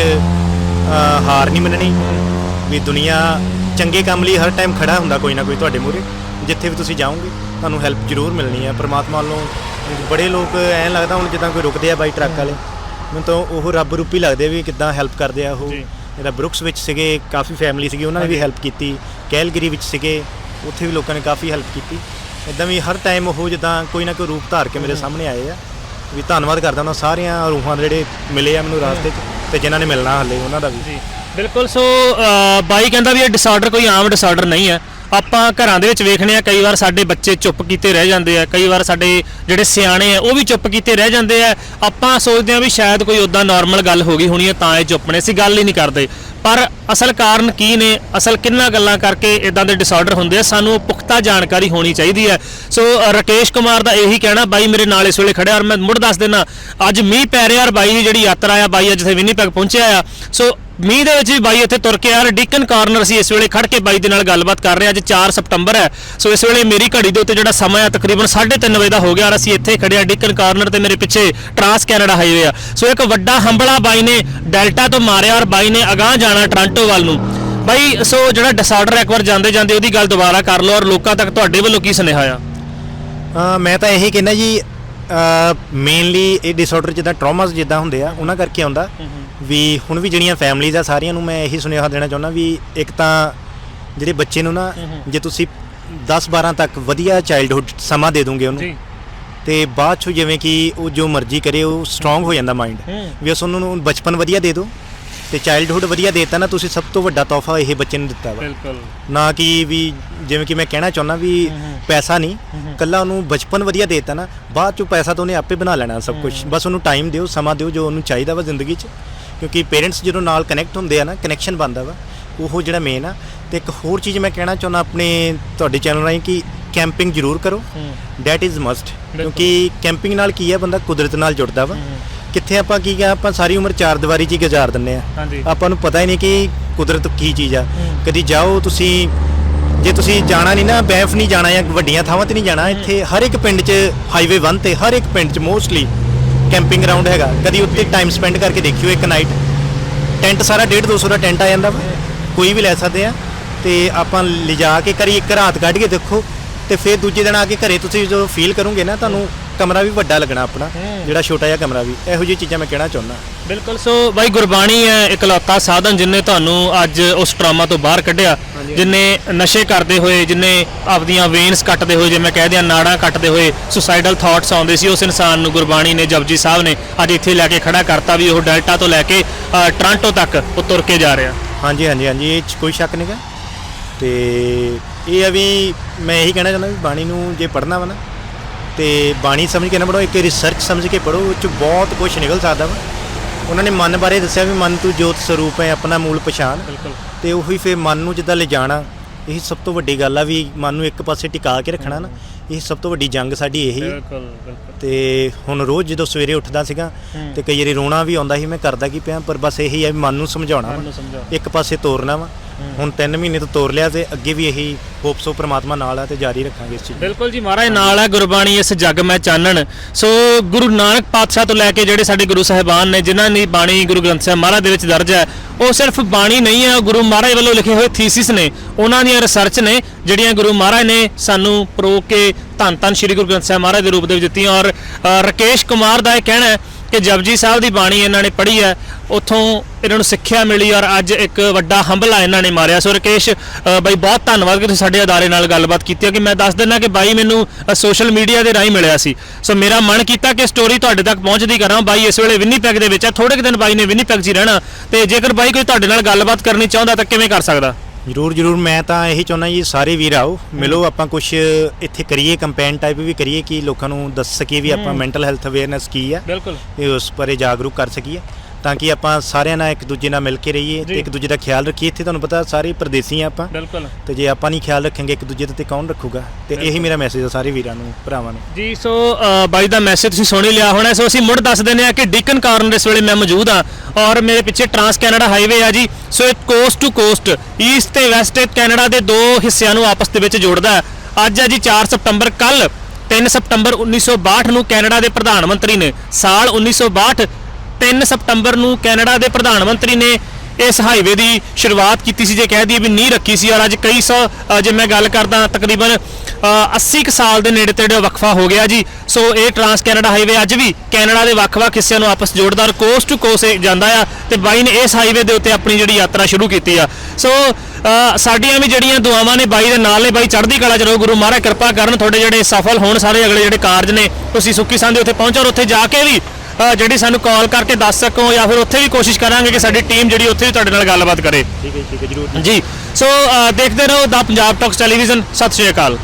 ਹਾਰ ਨਹੀਂ ਮੰਨਣੀ। ਵੀ ਦੁਨੀਆ ਚੰਗੇ ਕੰਮ ਲਈ ਹਰ ਟਾਈਮ ਖੜਾ ਹੁੰਦਾ ਕੋਈ ਨਾ ਕੋਈ ਤੁਹਾਡੇ ਮੂਹਰੇ। ਜਿੱਥੇ ਵੀ ਤੁਸੀਂ ਜਾਓਗੇ ਤੁਹਾਨੂੰ ਹੈਲਪ ਜ਼ਰੂਰ ਮਿਲਣੀ ਹੈ। ਪ੍ਰਮਾਤਮਾ ਵੱਲੋਂ ਬੜੇ ਲੋਕ ਐਂ ਲੱਗਦਾ ਹੁਣ ਜਿੱਦਾਂ ਕੋਈ ਰੁਕਦੇ ਆ ਬਾਈ ਟਰੱਕ ਵਾਲੇ। ਮੈਨੂੰ ਤਾਂ ਉਹ ਰੱਬ ਰੂਪੀ ਲੱਗਦੇ ਵੀ ਕਿੱਦਾਂ ਹੈਲਪ ਕਰਦੇ ਆ ਉਹ। ਜਿਹੜਾ ਬਰੁਕਸ ਵਿੱਚ ਸੀਗੇ ਕਾਫੀ ਫੈਮਿਲੀ ਸੀਗੀ ਉਹਨਾਂ ਨੇ ਵੀ ਹੈਲਪ ਕੀਤੀ। ਕੈਲਗਰੀ ਵਿੱਚ ਸੀਗੇ ਉੱਥੇ ਵੀ ਲੋਕਾਂ ਨੇ ਕਾਫੀ ਹੈਲਪ ਕੀਤੀ। ਇਦਾਂ ਵੀ ਹਰ ਟਾਈਮ ਉਹ ਜਿੱਦਾਂ ਕੋਈ ਨਾ ਕੋਈ ਰੂਪ ਧਾਰ ਕੇ ਮੇਰੇ ਸਾਹਮਣੇ ਆਏ ਆ। ਵੀ ਧੰਨਵਾਦ ਕਰਦਾ ਉਹਨਾਂ ਸਾਰਿਆਂ ਰੂਹਾਂ ਦੇ ਜਿਹੜੇ ਮਿਲੇ ਆ ਮੈਨੂੰ ਰਾਸਤੇ 'ਚ। ਤੇ ਜਿਨ੍ਹਾਂ ਨੇ ਮਿਲਣਾ ਹੱਲੇ ਉਹਨਾਂ ਦਾ ਵੀ। ਜੀ। ਬਿਲਕੁਲ ਸੋ ਅ, ਬਾਈ ਕਹਿੰਦਾ ਵੀ ਇਹ ਡਿਸਆਰਡਰ ਕੋਈ ਆਮ ਡਿਸਆਰਡਰ ਨਹੀਂ ਹੈ। ਆਪਾਂ ਘਰਾਂ ਦੇ ਵਿੱਚ ਵੇਖਨੇ ਆ ਕਈ ਵਾਰ ਸਾਡੇ ਬੱਚੇ ਚੁੱਪ ਕੀਤੇ ਰਹਿ ਜਾਂਦੇ ਆ ਕਈ ਵਾਰ ਸਾਡੇ ਜਿਹੜੇ ਸਿਆਣੇ ਆ ਉਹ ਵੀ ਚੁੱਪ ਕੀਤੇ ਰਹਿ ਜਾਂਦੇ ਆ। ਆਪਾਂ ਸੋਚਦੇ ਆ ਵੀ ਸ਼ਾਇਦ ਕੋਈ ਉਦਾਂ ਨਾਰਮਲ ਗੱਲ ਹੋ ਗਈ ਹੋਣੀ ਹੈ ਤਾਂ ਇਹ ਚੁੱਪ ਨੇ। ਅਸੀਂ ਗੱਲ ਹੀ ਨਹੀਂ ਕਰਦੇ। ਪਰ ਅਸਲ ਕਾਰਨ ਕੀ ਨੇ? ਅਸਲ ਕਿੰਨਾ ਗੱਲਾਂ ਕਰਕੇ ਇਦਾਂ ਦੇ ਡਿਸਆਰਡਰ ਹੁੰਦੇ ਆ? ਸਾਨੂੰ ਪੁਖਤਾ ਜਾਣਕਾਰੀ ਹੋਣੀ ਚਾਹੀਦੀ ਹੈ ਸੋ ਅ, ਰਕੇਸ਼ ਕੁਮਾਰ ਦਾ ਇਹੀ ਕਹਿਣਾ ਬਾਈ ਮੇਰੇ ਨਾਲ ਇਸ ਵੇਲੇ ਖੜਿਆ ਔਰ ਮੈਂ ਮੁੜ ਦੱਸ ਦੇਣਾ ਅੱਜ ਮੀਂਹ ਪੈ ਰਿਹਾ ਔਰ ਬਾਈ ਦੀ ਜਿਹੜੀ ਯਾਤਰਾ ਆ ਬਾਈ ਅੱਜ ਇੱਥੇ ਵਿਨੀਪੈਗ ਪਹੁੰਚਿਆ ਆ। ਸੋ ਮੀਂਹ ਦੇ ਵਿੱਚ ਵੀ ਬਾਈ ਇੱਥੇ ਤੁਰ ਕੇ ਆ ਰਿਹਾ। ਡਿਕਨ ਕਾਰਨਰ ਸੀ ਇਸ ਵੇਲੇ ਖੜ ਕੇ ਬਾਈ ਦੇ ਨਾਲ ਗੱਲਬਾਤ ਕਰ ਰਹੇ। ਅੱਜ 4 ਸਤੰਬਰ ਹੈ। ਸੋ ਇਸ ਵੇਲੇ ਮੇਰੀ ਘੜੀ ਦੇ ਉੱਤੇ ਜਿਹੜਾ ਸਮਾਂ ਹੈ ਤਕਰੀਬਨ 3:30 ਵਜੇ ਦਾ ਹੋ ਗਿਆ ਔਰ ਅਸੀਂ ਇੱਥੇ ਖੜੇ ਆ ਡਿਕਨ ਕਾਰਨਰ ਤੇ ਮੇਰੇ ਪਿੱਛੇ ਟਰਾਂਸ ਕੈਨੇਡਾ ਹਾਈਵੇ ਆ। ਸੋ ਇੱਕ ਵੱਡਾ ਹੰਬਲਾ ਬਾਈ ਨੇ ਡੈਲਟਾ ਤੋਂ ਮਾਰਿਆ ਔਰ ਬਾਈ ਨੇ ਅਗਾਹ ਜਾਣਾ ਟ੍ਰਾਂਟੋ ਵੱਲ ਨੂੰ। ਬਾਈ ਸੋ ਜਿਹੜਾ ਡਿਸਾਰਡਰ ਇੱਕ ਵਾਰ ਜਾਂਦੇ ਜਾਂਦੇ ਉਹਦੀ ਗੱਲ ਦੁਬਾਰਾ ਕਰ ਲਓ ਔਰ ਲੋਕਾਂ ਤੱਕ ਤੁਹਾਡੇ ਵੱਲੋਂ ਕੀ ਸੁਨੇਹਾ ਆ? ਮੈਂ ਤਾਂ ਇਹੀ ਕਹਿੰਦਾ ਜੀ ਮੇਨਲੀ ਇਹ ਡਿਸਆਰਡਰ ਜਿੱਦਾਂ ਟਰਾਮਾਸ ਜਿੱਦਾਂ ਹੁੰਦੇ ਆ ਉਹਨਾਂ ਕਰਕੇ ਆਉਂਦਾ। ਵੀ ਹੁਣ ਵੀ ਜਿਹੜੀਆਂ ਫੈਮਲੀਜ਼ ਆ ਸਾਰਿਆਂ ਨੂੰ ਮੈਂ ਇਹੀ ਸੁਨੇਹਾ ਦੇਣਾ ਚਾਹੁੰਦਾ ਵੀ ਇੱਕ ਤਾਂ ਜਿਹੜੇ ਬੱਚੇ ਨੂੰ ਨਾ ਜੇ ਤੁਸੀਂ 10 12 ਤੱਕ ਵਧੀਆ ਚਾਈਲਡਹੁੱਡ ਸਮਾਂ ਦੇ ਦੋਗੇ ਉਹਨੂੰ ਤੇ ਬਾਅਦ ਚ ਜਿਵੇਂ ਕਿ ਉਹ ਜੋ ਮਰਜ਼ੀ ਕਰੇ ਉਹ ਸਟਰੋਂਗ ਹੋ ਜਾਂਦਾ ਮਾਈਂਡ। ਵੀ ਉਸ ਨੂੰ ਬਚਪਨ ਵਧੀਆ ਦੇ ਦਿਓ ਤੇ ਚਾਈਲਡਹੁੱਡ ਵਧੀਆ ਦੇਤਾ ਨਾ ਤੁਸੀਂ ਸਭ ਤੋਂ ਵੱਡਾ ਤੋਹਫਾ ਇਹ ਬੱਚੇ ਨੂੰ ਦਿੱਤਾ ਵਾ। ਬਿਲਕੁਲ। ਨਾ ਕਿ ਵੀ ਜਿਵੇਂ ਕਿ ਮੈਂ ਕਹਿਣਾ ਚਾਹੁੰਦਾ ਵੀ ਪੈਸਾ ਨਹੀਂ ਕੱਲਾ ਉਹਨੂੰ ਬਚਪਨ ਵਧੀਆ ਦੇਤਾ ਨਾ ਬਾਅਦ ਚੋਂ ਪੈਸਾ ਤਾਂ ਉਹਨੇ ਆਪੇ ਬਣਾ ਲੈਣਾ ਸਭ ਕੁਝ ਬਸ ਉਹਨੂੰ ਟਾਈਮ ਦਿਓ ਸਮਾਂ ਦਿਓ ਜੋ ਉਹਨੂੰ ਚਾਹੀਦਾ ਵਾ ਜ਼ਿੰਦਗੀ 'ਚ। ਕਿਉਂਕਿ ਪੇਰੈਂਟਸ ਜਦੋਂ ਨਾਲ ਕਨੈਕਟ ਹੁੰਦੇ ਆ ਨਾ ਕਨੈਕਸ਼ਨ ਬਣਦਾ ਵਾ ਉਹ ਜਿਹੜਾ ਮੇਨ ਆ। ਤੇ ਇੱਕ ਹੋਰ ਚੀਜ਼ ਮੈਂ ਕਹਿਣਾ ਚਾਹੁੰਦਾ ਆਪਣੇ ਤੁਹਾਡੇ ਚੈਨਲ ਰਾਹੀਂ ਕਿ ਕੈਂਪਿੰਗ ਜ਼ਰੂਰ ਕਰੋ। ਡੈਟ ਇਜ਼ ਮਸਟ ਕਿਉਂਕਿ ਕੈਂਪਿੰਗ ਨਾਲ ਕੀ ਹੈ ਬੰਦਾ ਕੁਦਰਤ ਨਾਲ ਜੁੜਦਾ ਵਾ। ਕਿੱਥੇ ਆਪਾਂ ਕੀ ਕਹਾਂ ਆਪਾਂ ਸਾਰੀ ਉਮਰ ਚਾਰ ਦੀਵਾਰੀ 'ਚ ਹੀ ਗੁਜ਼ਾਰ ਦਿੰਨੇ ਆ। ਆਪਾਂ ਨੂੰ ਪਤਾ ਹੀ ਨਹੀਂ ਕਿ ਕੁਦਰਤ ਕੀ ਚੀਜ਼ ਆ। ਕਦੀ ਜਾਓ ਤੁਸੀਂ ਜੇ ਤੁਸੀਂ ਜਾਣਾ ਨਹੀਂ ਨਾ ਬੈਫ ਨਹੀਂ ਜਾਣਾ ਜਾਂ ਵੱਡੀਆਂ ਥਾਵਾਂ ਤੇ ਨਹੀਂ ਜਾਣਾ ਇੱਥੇ ਹਰ ਇੱਕ ਪਿੰਡ 'ਚ ਹਾਈਵੇ 1 ਤੇ ਹਰ ਇੱਕ ਪਿੰਡ 'ਚ ਮੋਸਟਲੀ ਕੈਂਪਿੰਗ ਗਰਾਊਂਡ ਹੈਗਾ, ਕਦੀ ਉੱਥੇ ਟਾਈਮ ਸਪੈਂਡ ਕਰਕੇ ਦੇਖਿਓ ਇੱਕ ਨਾਈਟ ਟੈਂਟ ਸਾਰਾ 1.5 200 ਦਾ ਟੈਂਟ ਆ ਜਾਂਦਾ ਵਾ, ਕੋਈ ਵੀ ਲੈ ਸਕਦੇ ਆ। ਤੇ ਆਪਾਂ ਲਿਜਾ ਕੇ ਕਰੀ ਇੱਕ ਰਾਤ ਕੱਢ ਕੇ ਦੇਖੋ, ਤੇ ਫਿਰ ਦੂਜੇ ਦਿਨ ਆ ਕੇ ਘਰੇ ਤੁਸੀਂ ਜਦੋਂ ਫੀਲ ਕਰੋਗੇ ਨਾ, ਤੁਹਾਨੂੰ ਕਮਰਾ ਵੀ ਵੱਡਾ ਲੱਗਣਾ ਆਪਣਾ ਜਿਹੜਾ ਛੋਟਾ ਜਿਹਾ ਕਮਰਾ ਵੀ ਇਹੋ ਜਿਹੀ ਚੀਜ਼ਾਂ ਮੈਂ ਕਹਿਣਾ ਚਾਹੁੰਦਾ। ਬਿਲਕੁਲ ਸੋ ਬਾਈ ਗੁਰਬਾਣੀ ਹੈ ਇਕਲੌਤਾ ਸਾਧਨ ਜਿਨੇ ਤੁਹਾਨੂੰ ਅੱਜ ਉਸ ਟਰਾਮਾ ਤੋਂ ਬਾਹਰ ਕੱਢਿਆ ਜਿਨੇ ਨਸ਼ੇ ਕਰਦੇ ਹੋਏ ਜਿਨੇ ਆਪਦੀਆਂ ਵੇਨਸ ਕੱਟਦੇ ਹੋਏ ਜਿਵੇਂ ਕਹਿ ਦਿਆਂ ਨਾੜਾਂ ਕੱਟਦੇ ਹੋਏ ਸੁਸਾਈਡਲ ਥਾਟਸ ਆਉਂਦੇ ਸੀ ਉਸ ਇਨਸਾਨ ਨੂੰ ਗੁਰਬਾਣੀ ਨੇ ਜਪਜੀ ਸਾਹਿਬ ਨੇ ਅੱਜ ਇੱਥੇ ਲੈ ਕੇ ਖੜਾ ਕਰਤਾ ਵੀ ਉਹ ਡੈਲਟਾ ਤੋਂ ਲੈ ਕੇ ਟਰਾਂਟੋ ਤੱਕ ਉਹ ਤੁਰ ਕੇ ਜਾ ਰਿਹਾ। ਹਾਂਜੀ ਹਾਂਜੀ ਹਾਂਜੀ ਇਹ ਕੋਈ ਸ਼ੱਕ ਨਹੀਂਗਾ ਤੇ ਇਹ ਆ ਵੀ ਮੈਂ ਇਹੀ ਕਹਿਣਾ ਚਾਹੁੰਦਾ ਵੀ ਬਾਣੀ ਨੂੰ ਜੇ ਪੜ੍ਹਨਾ ਵਾ ਨਾ ਤੇ ਬਾਣੀ ਸਮਝ ਕੇ ਨਾ ਪੜੋ ਇੱਕ ਰਿਸਰਚ ਸਮਝ ਕੇ ਪੜੋ ਉਹ 'ਚ ਬਹੁਤ ਕੁਝ ਨਿਕਲ ਸਕਦਾ ਵਾ। ਉਹਨਾਂ ਨੇ ਮਨ ਬਾਰੇ ਦੱਸਿਆ ਵੀ ਮਨ ਤੂੰ ਜੋਤ ਸਰੂਪ ਹੈ ਆਪਣਾ ਮੂਲ ਪਛਾਣ। ਬਿਲਕੁਲ। ਤੇ ਉਹੀ ਫੇ ਮਨ ਨੂੰ ਜਿੱਦਾਂ ਲਿਜਾਣਾ ਇਹ ਸਭ ਤੋਂ ਵੱਡੀ ਗੱਲ ਆ ਵੀ ਮਨ ਨੂੰ ਇੱਕ ਪਾਸੇ ਟਿਕਾ ਕੇ ਰੱਖਣਾ ਨਾ। ਇਹ ਸਭ ਤੋਂ ਵੱਡੀ ਜੰਗ ਸਾਡੀ ਇਹੀ ਹੈ। ਬਿਲਕੁਲ ਬਿਲਕੁਲ। ਤੇ ਹੁਣ ਰੋਜ਼ ਜਦੋਂ ਸਵੇਰੇ ਉੱਠਦਾ ਸੀਗਾ। ਤੇ ਕਈ ਵਾਰੀ ਰੋਣਾ ਵੀ ਆਉਂਦਾ ਸੀ ਮੈਂ ਕਰਦਾ ਕੀ ਪਿਆ ਪਰ ਬਸ ਇਹੀ ਹੈ ਮਨ ਨੂੰ ਸਮਝਾਉਣਾ ਵਾ। ਇੱਕ ਪਾਸੇ ਤੋਰਨਾ ਵਾ। ਹੁਣ 3 ਮਹੀਨੇ ਤੋਂ ਤੋਰ ਲਿਆ ਤੇ ਅੱਗੇ ਵੀ ਇਹੀ ਹੋਪ ਸੋ ਪ੍ਰਮਾਤਮਾ ਨਾਲ ਆ ਤੇ ਜਾਰੀ ਰੱਖਾਂਗੇ ਇਸ ਚੀਜ਼ ਨੂੰ। ਬਿਲਕੁਲ ਜੀ ਮਹਾਰਾਜ ਨਾਲ ਹੈ ਗੁਰਬਾਣੀ ਇਸ ਜੱਗ ਮੈਂ ਚਾਨਣ। ਸੋ ਗੁਰੂ ਨਾਨਕ ਪਾਤਸ਼ਾਹ ਤੋਂ ਲੈ ਕੇ ਜਿਹੜੇ ਸਾਡੇ ਗੁਰੂ ਸਾਹਿਬਾਨ ਨੇ ਜਿਨ੍ਹਾਂ ਦੀ ਬਾਣੀ ਗੁਰੂ ਗ੍ਰੰਥ ਸਾਹਿਬ ਮਹਾਰਾਜ ਦੇ ਵਿੱਚ ਦਰਜ ਹੈ ਉਹ ਸਿਰਫ ਬਾਣੀ ਨਹੀਂ ਹੈ ਉਹ ਗੁਰੂ ਮਹਾਰਾਜ ਵੱਲੋਂ ਲਿਖੇ ਹੋਏ ਥੀਸਿਸ ਨੇ ਉਹਨਾਂ ਦੀਆਂ ਰਿਸਰਚ ਨੇ। ਜਿਹੜੀਆਂ ਗੁਰੂ ਮਹਾਰਾਜ ਨੇ ਸਾਨੂੰ ਪਰੋ ਕੇ ਧੰਨ ਧੰਨ ਸ੍ਰੀ ਗੁਰੂ ਗ੍ਰੰਥ ਸਾਹਿਬ ਮਹਾਰਾਜ ਦੇ ਰੂਪ ਦੇ ਵਿੱਚ ਦਿੱਤੀਆਂ ਔਰ ਅ, ਰਾਕੇਸ਼ ਕੁਮਾਰ ਦਾ ਇਹ ਕਹਿਣਾ ਹੈ ਕਿ ਜਪਜੀ ਸਾਹਿਬ ਦੀ ਬਾਣੀ ਇਹਨਾਂ ਨੇ ਪੜ੍ਹੀ ਹੈ ਉੱਥੋਂ ਇਹਨਾਂ ਨੂੰ ਸਿੱਖਿਆ ਮਿਲੀ ਔਰ ਅੱਜ ਇੱਕ ਵੱਡਾ ਹੰਭਲਾ ਇਹਨਾਂ ਨੇ ਮਾਰਿਆ। ਸੋ ਰਕੇਸ਼ ਬਾਈ ਬਹੁਤ ਧੰਨਵਾਦ ਕਿ ਤੁਸੀਂ ਸਾਡੇ ਅਦਾਰੇ ਨਾਲ ਗੱਲਬਾਤ ਕੀਤੀ ਕਿ ਮੈਂ ਦੱਸ ਦਿੰਦਾ ਕਿ ਬਾਈ ਮੈਨੂੰ ਸੋਸ਼ਲ ਮੀਡੀਆ ਦੇ ਰਾਹੀਂ ਮਿਲਿਆ ਸੀ। ਸੋ ਮੇਰਾ ਮਨ ਕੀਤਾ ਕਿ ਸਟੋਰੀ ਤੁਹਾਡੇ ਤੱਕ ਪਹੁੰਚਦੀ ਕਰਾਂ। ਬਾਈ ਇਸ ਵੇਲੇ ਵਿਨੀਪੈਗ ਦੇ ਵਿੱਚ ਹੈ। ਥੋੜੇ ਕੁ ਦਿਨ ਬਾਈ ਨੇ ਵਿਨੀਪੈਗ 'ਚ ਹੀ ਰਹਿਣਾ ਤੇ ਜੇਕਰ ਬਾਈ ਕੋਈ ਤੁਹਾਡੇ ਨਾਲ ਗੱਲਬਾਤ ਕਰਨੀ ਚਾਹੁੰਦਾ ਤਾਂ ਕਿਵੇਂ ਕਰ ਸਕਦਾ? ਜਰੂਰ ਜਰੂਰ ਮੈਂ ਤਾਂ ਇਹੀ ਚਾਹੁੰਦਾ ਜੀ ਸਾਰੇ ਵੀਰ ਆਓ ਮਿਲੋ ਆਪਾਂ ਕੁਝ ਇੱਥੇ ਕਰੀਏ ਕੰਪੇਨ ਟਾਈਪ ਵੀ ਕਰੀਏ ਕਿ ਲੋਕਾਂ ਨੂੰ ਦੱਸ ਸਕੀਏ ਵੀ ਆਪਾਂ ਮੈਂਟਲ ਹੈਲਥ ਅਵੇਅਰਨੈਸ ਕੀ ਆ ਬਿਲਕੁਲ। ਤੇ ਉਸ ਬਾਰੇ ਜਾਗਰੂਕ ਕਰ ਸਕੀਏ। ਤਾਂ ਕਿ ਆਪਾਂ ਸਾਰਿਆਂ ਨਾਲ ਇੱਕ ਦੂਜੇ ਨਾਲ ਮਿਲ ਕੇ ਰਹੀਏ। ਤੇ ਇੱਕ ਦੂਜੇ ਦਾ ਖਿਆਲ ਰੱਖੀਏ। ਇੱਥੇ ਤੁਹਾਨੂੰ ਪਤਾ ਸਾਰੇ ਪਰਦੇਸੀ ਆ ਆਪਾਂ। ਬਿਲਕੁਲ। ਤੇ ਜੇ ਆਪਾਂ ਨਹੀਂ ਖਿਆਲ ਰੱਖਾਂਗੇ ਇੱਕ ਦੂਜੇ ਦਾ ਤੇ ਕੌਣ ਰੱਖੂਗਾ? ਤੇ ਇਹੀ ਮੇਰਾ ਮੈਸੇਜ ਆ ਸਾਰੇ ਵੀਰਾਂ ਨੂੰ ਭਰਾਵਾਂ ਨੂੰ। ਜੀ ਸੋ ਅ, ਬਾਈ ਦਾ ਮੈਸੇਜ ਤੁਸੀਂ ਸੁਣ ਹੀ ਲਿਆ ਹੋਣਾ। ਸੋ ਅਸੀਂ ਮੁੜ ਦੱਸ ਦਿੰਦੇ ਆ ਕਿ ਡਿਕਨ ਕਾਰਨਰ ਇਸ ਵੇਲੇ ਮੈਂ ਮੌਜੂਦ ਆ ਔਰ ਮੇਰੇ ਪਿੱਛੇ ਟਰਾਂਸ ਕੈਨੇਡਾ ਹਾਈਵੇ ਆ ਜੀ। ਸੋ ਇਹ ਕੋਸਟ ਟੂ ਕੋਸਟ ਈਸਟ ਤੇ ਵੈਸਟ ਕੈਨੇਡਾ ਦੇ ਦੋ ਹਿੱਸਿਆਂ ਨੂੰ ਆਪਸ ਦੇ ਵਿੱਚ ਜੋੜਦਾ ਹੈ। ਅੱਜ ਹੈ ਜੀ 4 ਸਤੰਬਰ ਕੱਲ 3 ਸਤੰਬਰ 1962 ਨੂੰ ਕੈਨੇਡਾ ਦੇ ਪ੍ਰਧਾਨ ਮੰਤਰੀ ਨੇ ਸਾਲ 1962 3 ਸਤੰਬਰ ਨੂੰ ਕੈਨੇਡਾ ਦੇ ਪ੍ਰਧਾਨ ਮੰਤਰੀ ਨੇ ਇਸ ਹਾਈਵੇ ਦੀ ਸ਼ੁਰੂਆਤ ਕੀਤੀ ਸੀ ਜੇ ਕਹਿ ਦਈਏ ਵੀ ਨੀਂਹ ਰੱਖੀ ਸੀ ਔਰ ਅੱਜ ਕਈ ਸੌ ਜੇ ਮੈਂ ਗੱਲ ਕਰਦਾ ਤਕਰੀਬਨ ਅ, 80 ਕੁ ਸਾਲ ਦੇ ਨੇੜੇ ਤੇੜੇ ਵਕਫਾ ਹੋ ਗਿਆ ਜੀ। ਸੋ ਇਹ ਟਰਾਂਸ ਕੈਨੇਡਾ ਹਾਈਵੇ ਅੱਜ ਵੀ ਕੈਨੇਡਾ ਦੇ ਵੱਖ-ਵੱਖ ਹਿੱਸਿਆਂ ਨੂੰ ਆਪਸ ਜੋੜਦਾ ਔਰ ਕੋਸਟ ਟੂ ਕੋਸਟ ਜਾਂਦਾ ਆ ਤੇ ਬਾਈ ਨੇ ਇਸ ਹਾਈਵੇ ਦੇ ਉੱਤੇ ਆਪਣੀ ਜਿਹੜੀ ਯਾਤਰਾ ਸ਼ੁਰੂ ਕੀਤੀ ਆ। ਸੋ ਸਾਡੀਆਂ ਵੀ ਜਿਹੜੀਆਂ ਦੁਆਵਾਂ ਨੇ ਬਾਈ ਦੇ ਨਾਲ ਨੇ ਬਾਈ ਚੜ੍ਹਦੀ ਕਲਾ ਚ ਰਹੋ ਗੁਰੂ ਮਹਾਰਾਜ ਕਿਰਪਾ ਕਰਨ ਤੁਹਾਡੇ ਜਿਹੜੇ ਸਫਲ ਹੋਣ ਸਾਰੇ ਅਗਲੇ ਜਿਹੜੇ ਕਾਰਜ ਨੇ ਤੁਸੀਂ ਸੁੱਕੀ ਸੰਦੇ ਉੱਥੇ ਪਹੁੰਚੋ ਔਰ ਉੱਥੇ ਜਾ ਕੇ ਵੀ ਜਿਹੜੀ ਸਾਨੂੰ ਕਾਲ ਕਰਕੇ ਦੱਸ ਸਕੋ ਜਾਂ ਫਿਰ ਉੱਥੇ ਵੀ ਕੋਸ਼ਿਸ਼ ਕਰਾਂਗੇ ਕਿ ਸਾਡੀ ਟੀਮ ਜਿਹੜੀ ਉੱਥੇ ਵੀ ਤੁਹਾਡੇ ਨਾਲ ਗੱਲਬਾਤ ਕਰੇ। ਠੀਕ ਹੈ ਠੀਕ ਹੈ ਜਰੂਰ ਜੀ। ਸੋ ਦੇਖਦੇ ਰਹੋ ਦਾ ਪੰਜਾਬ ਟਾਕਸ ਟੈਲੀਵਿਜ਼ਨ ਸਤਿ ਸ਼੍ਰੀ ਅਕਾਲ।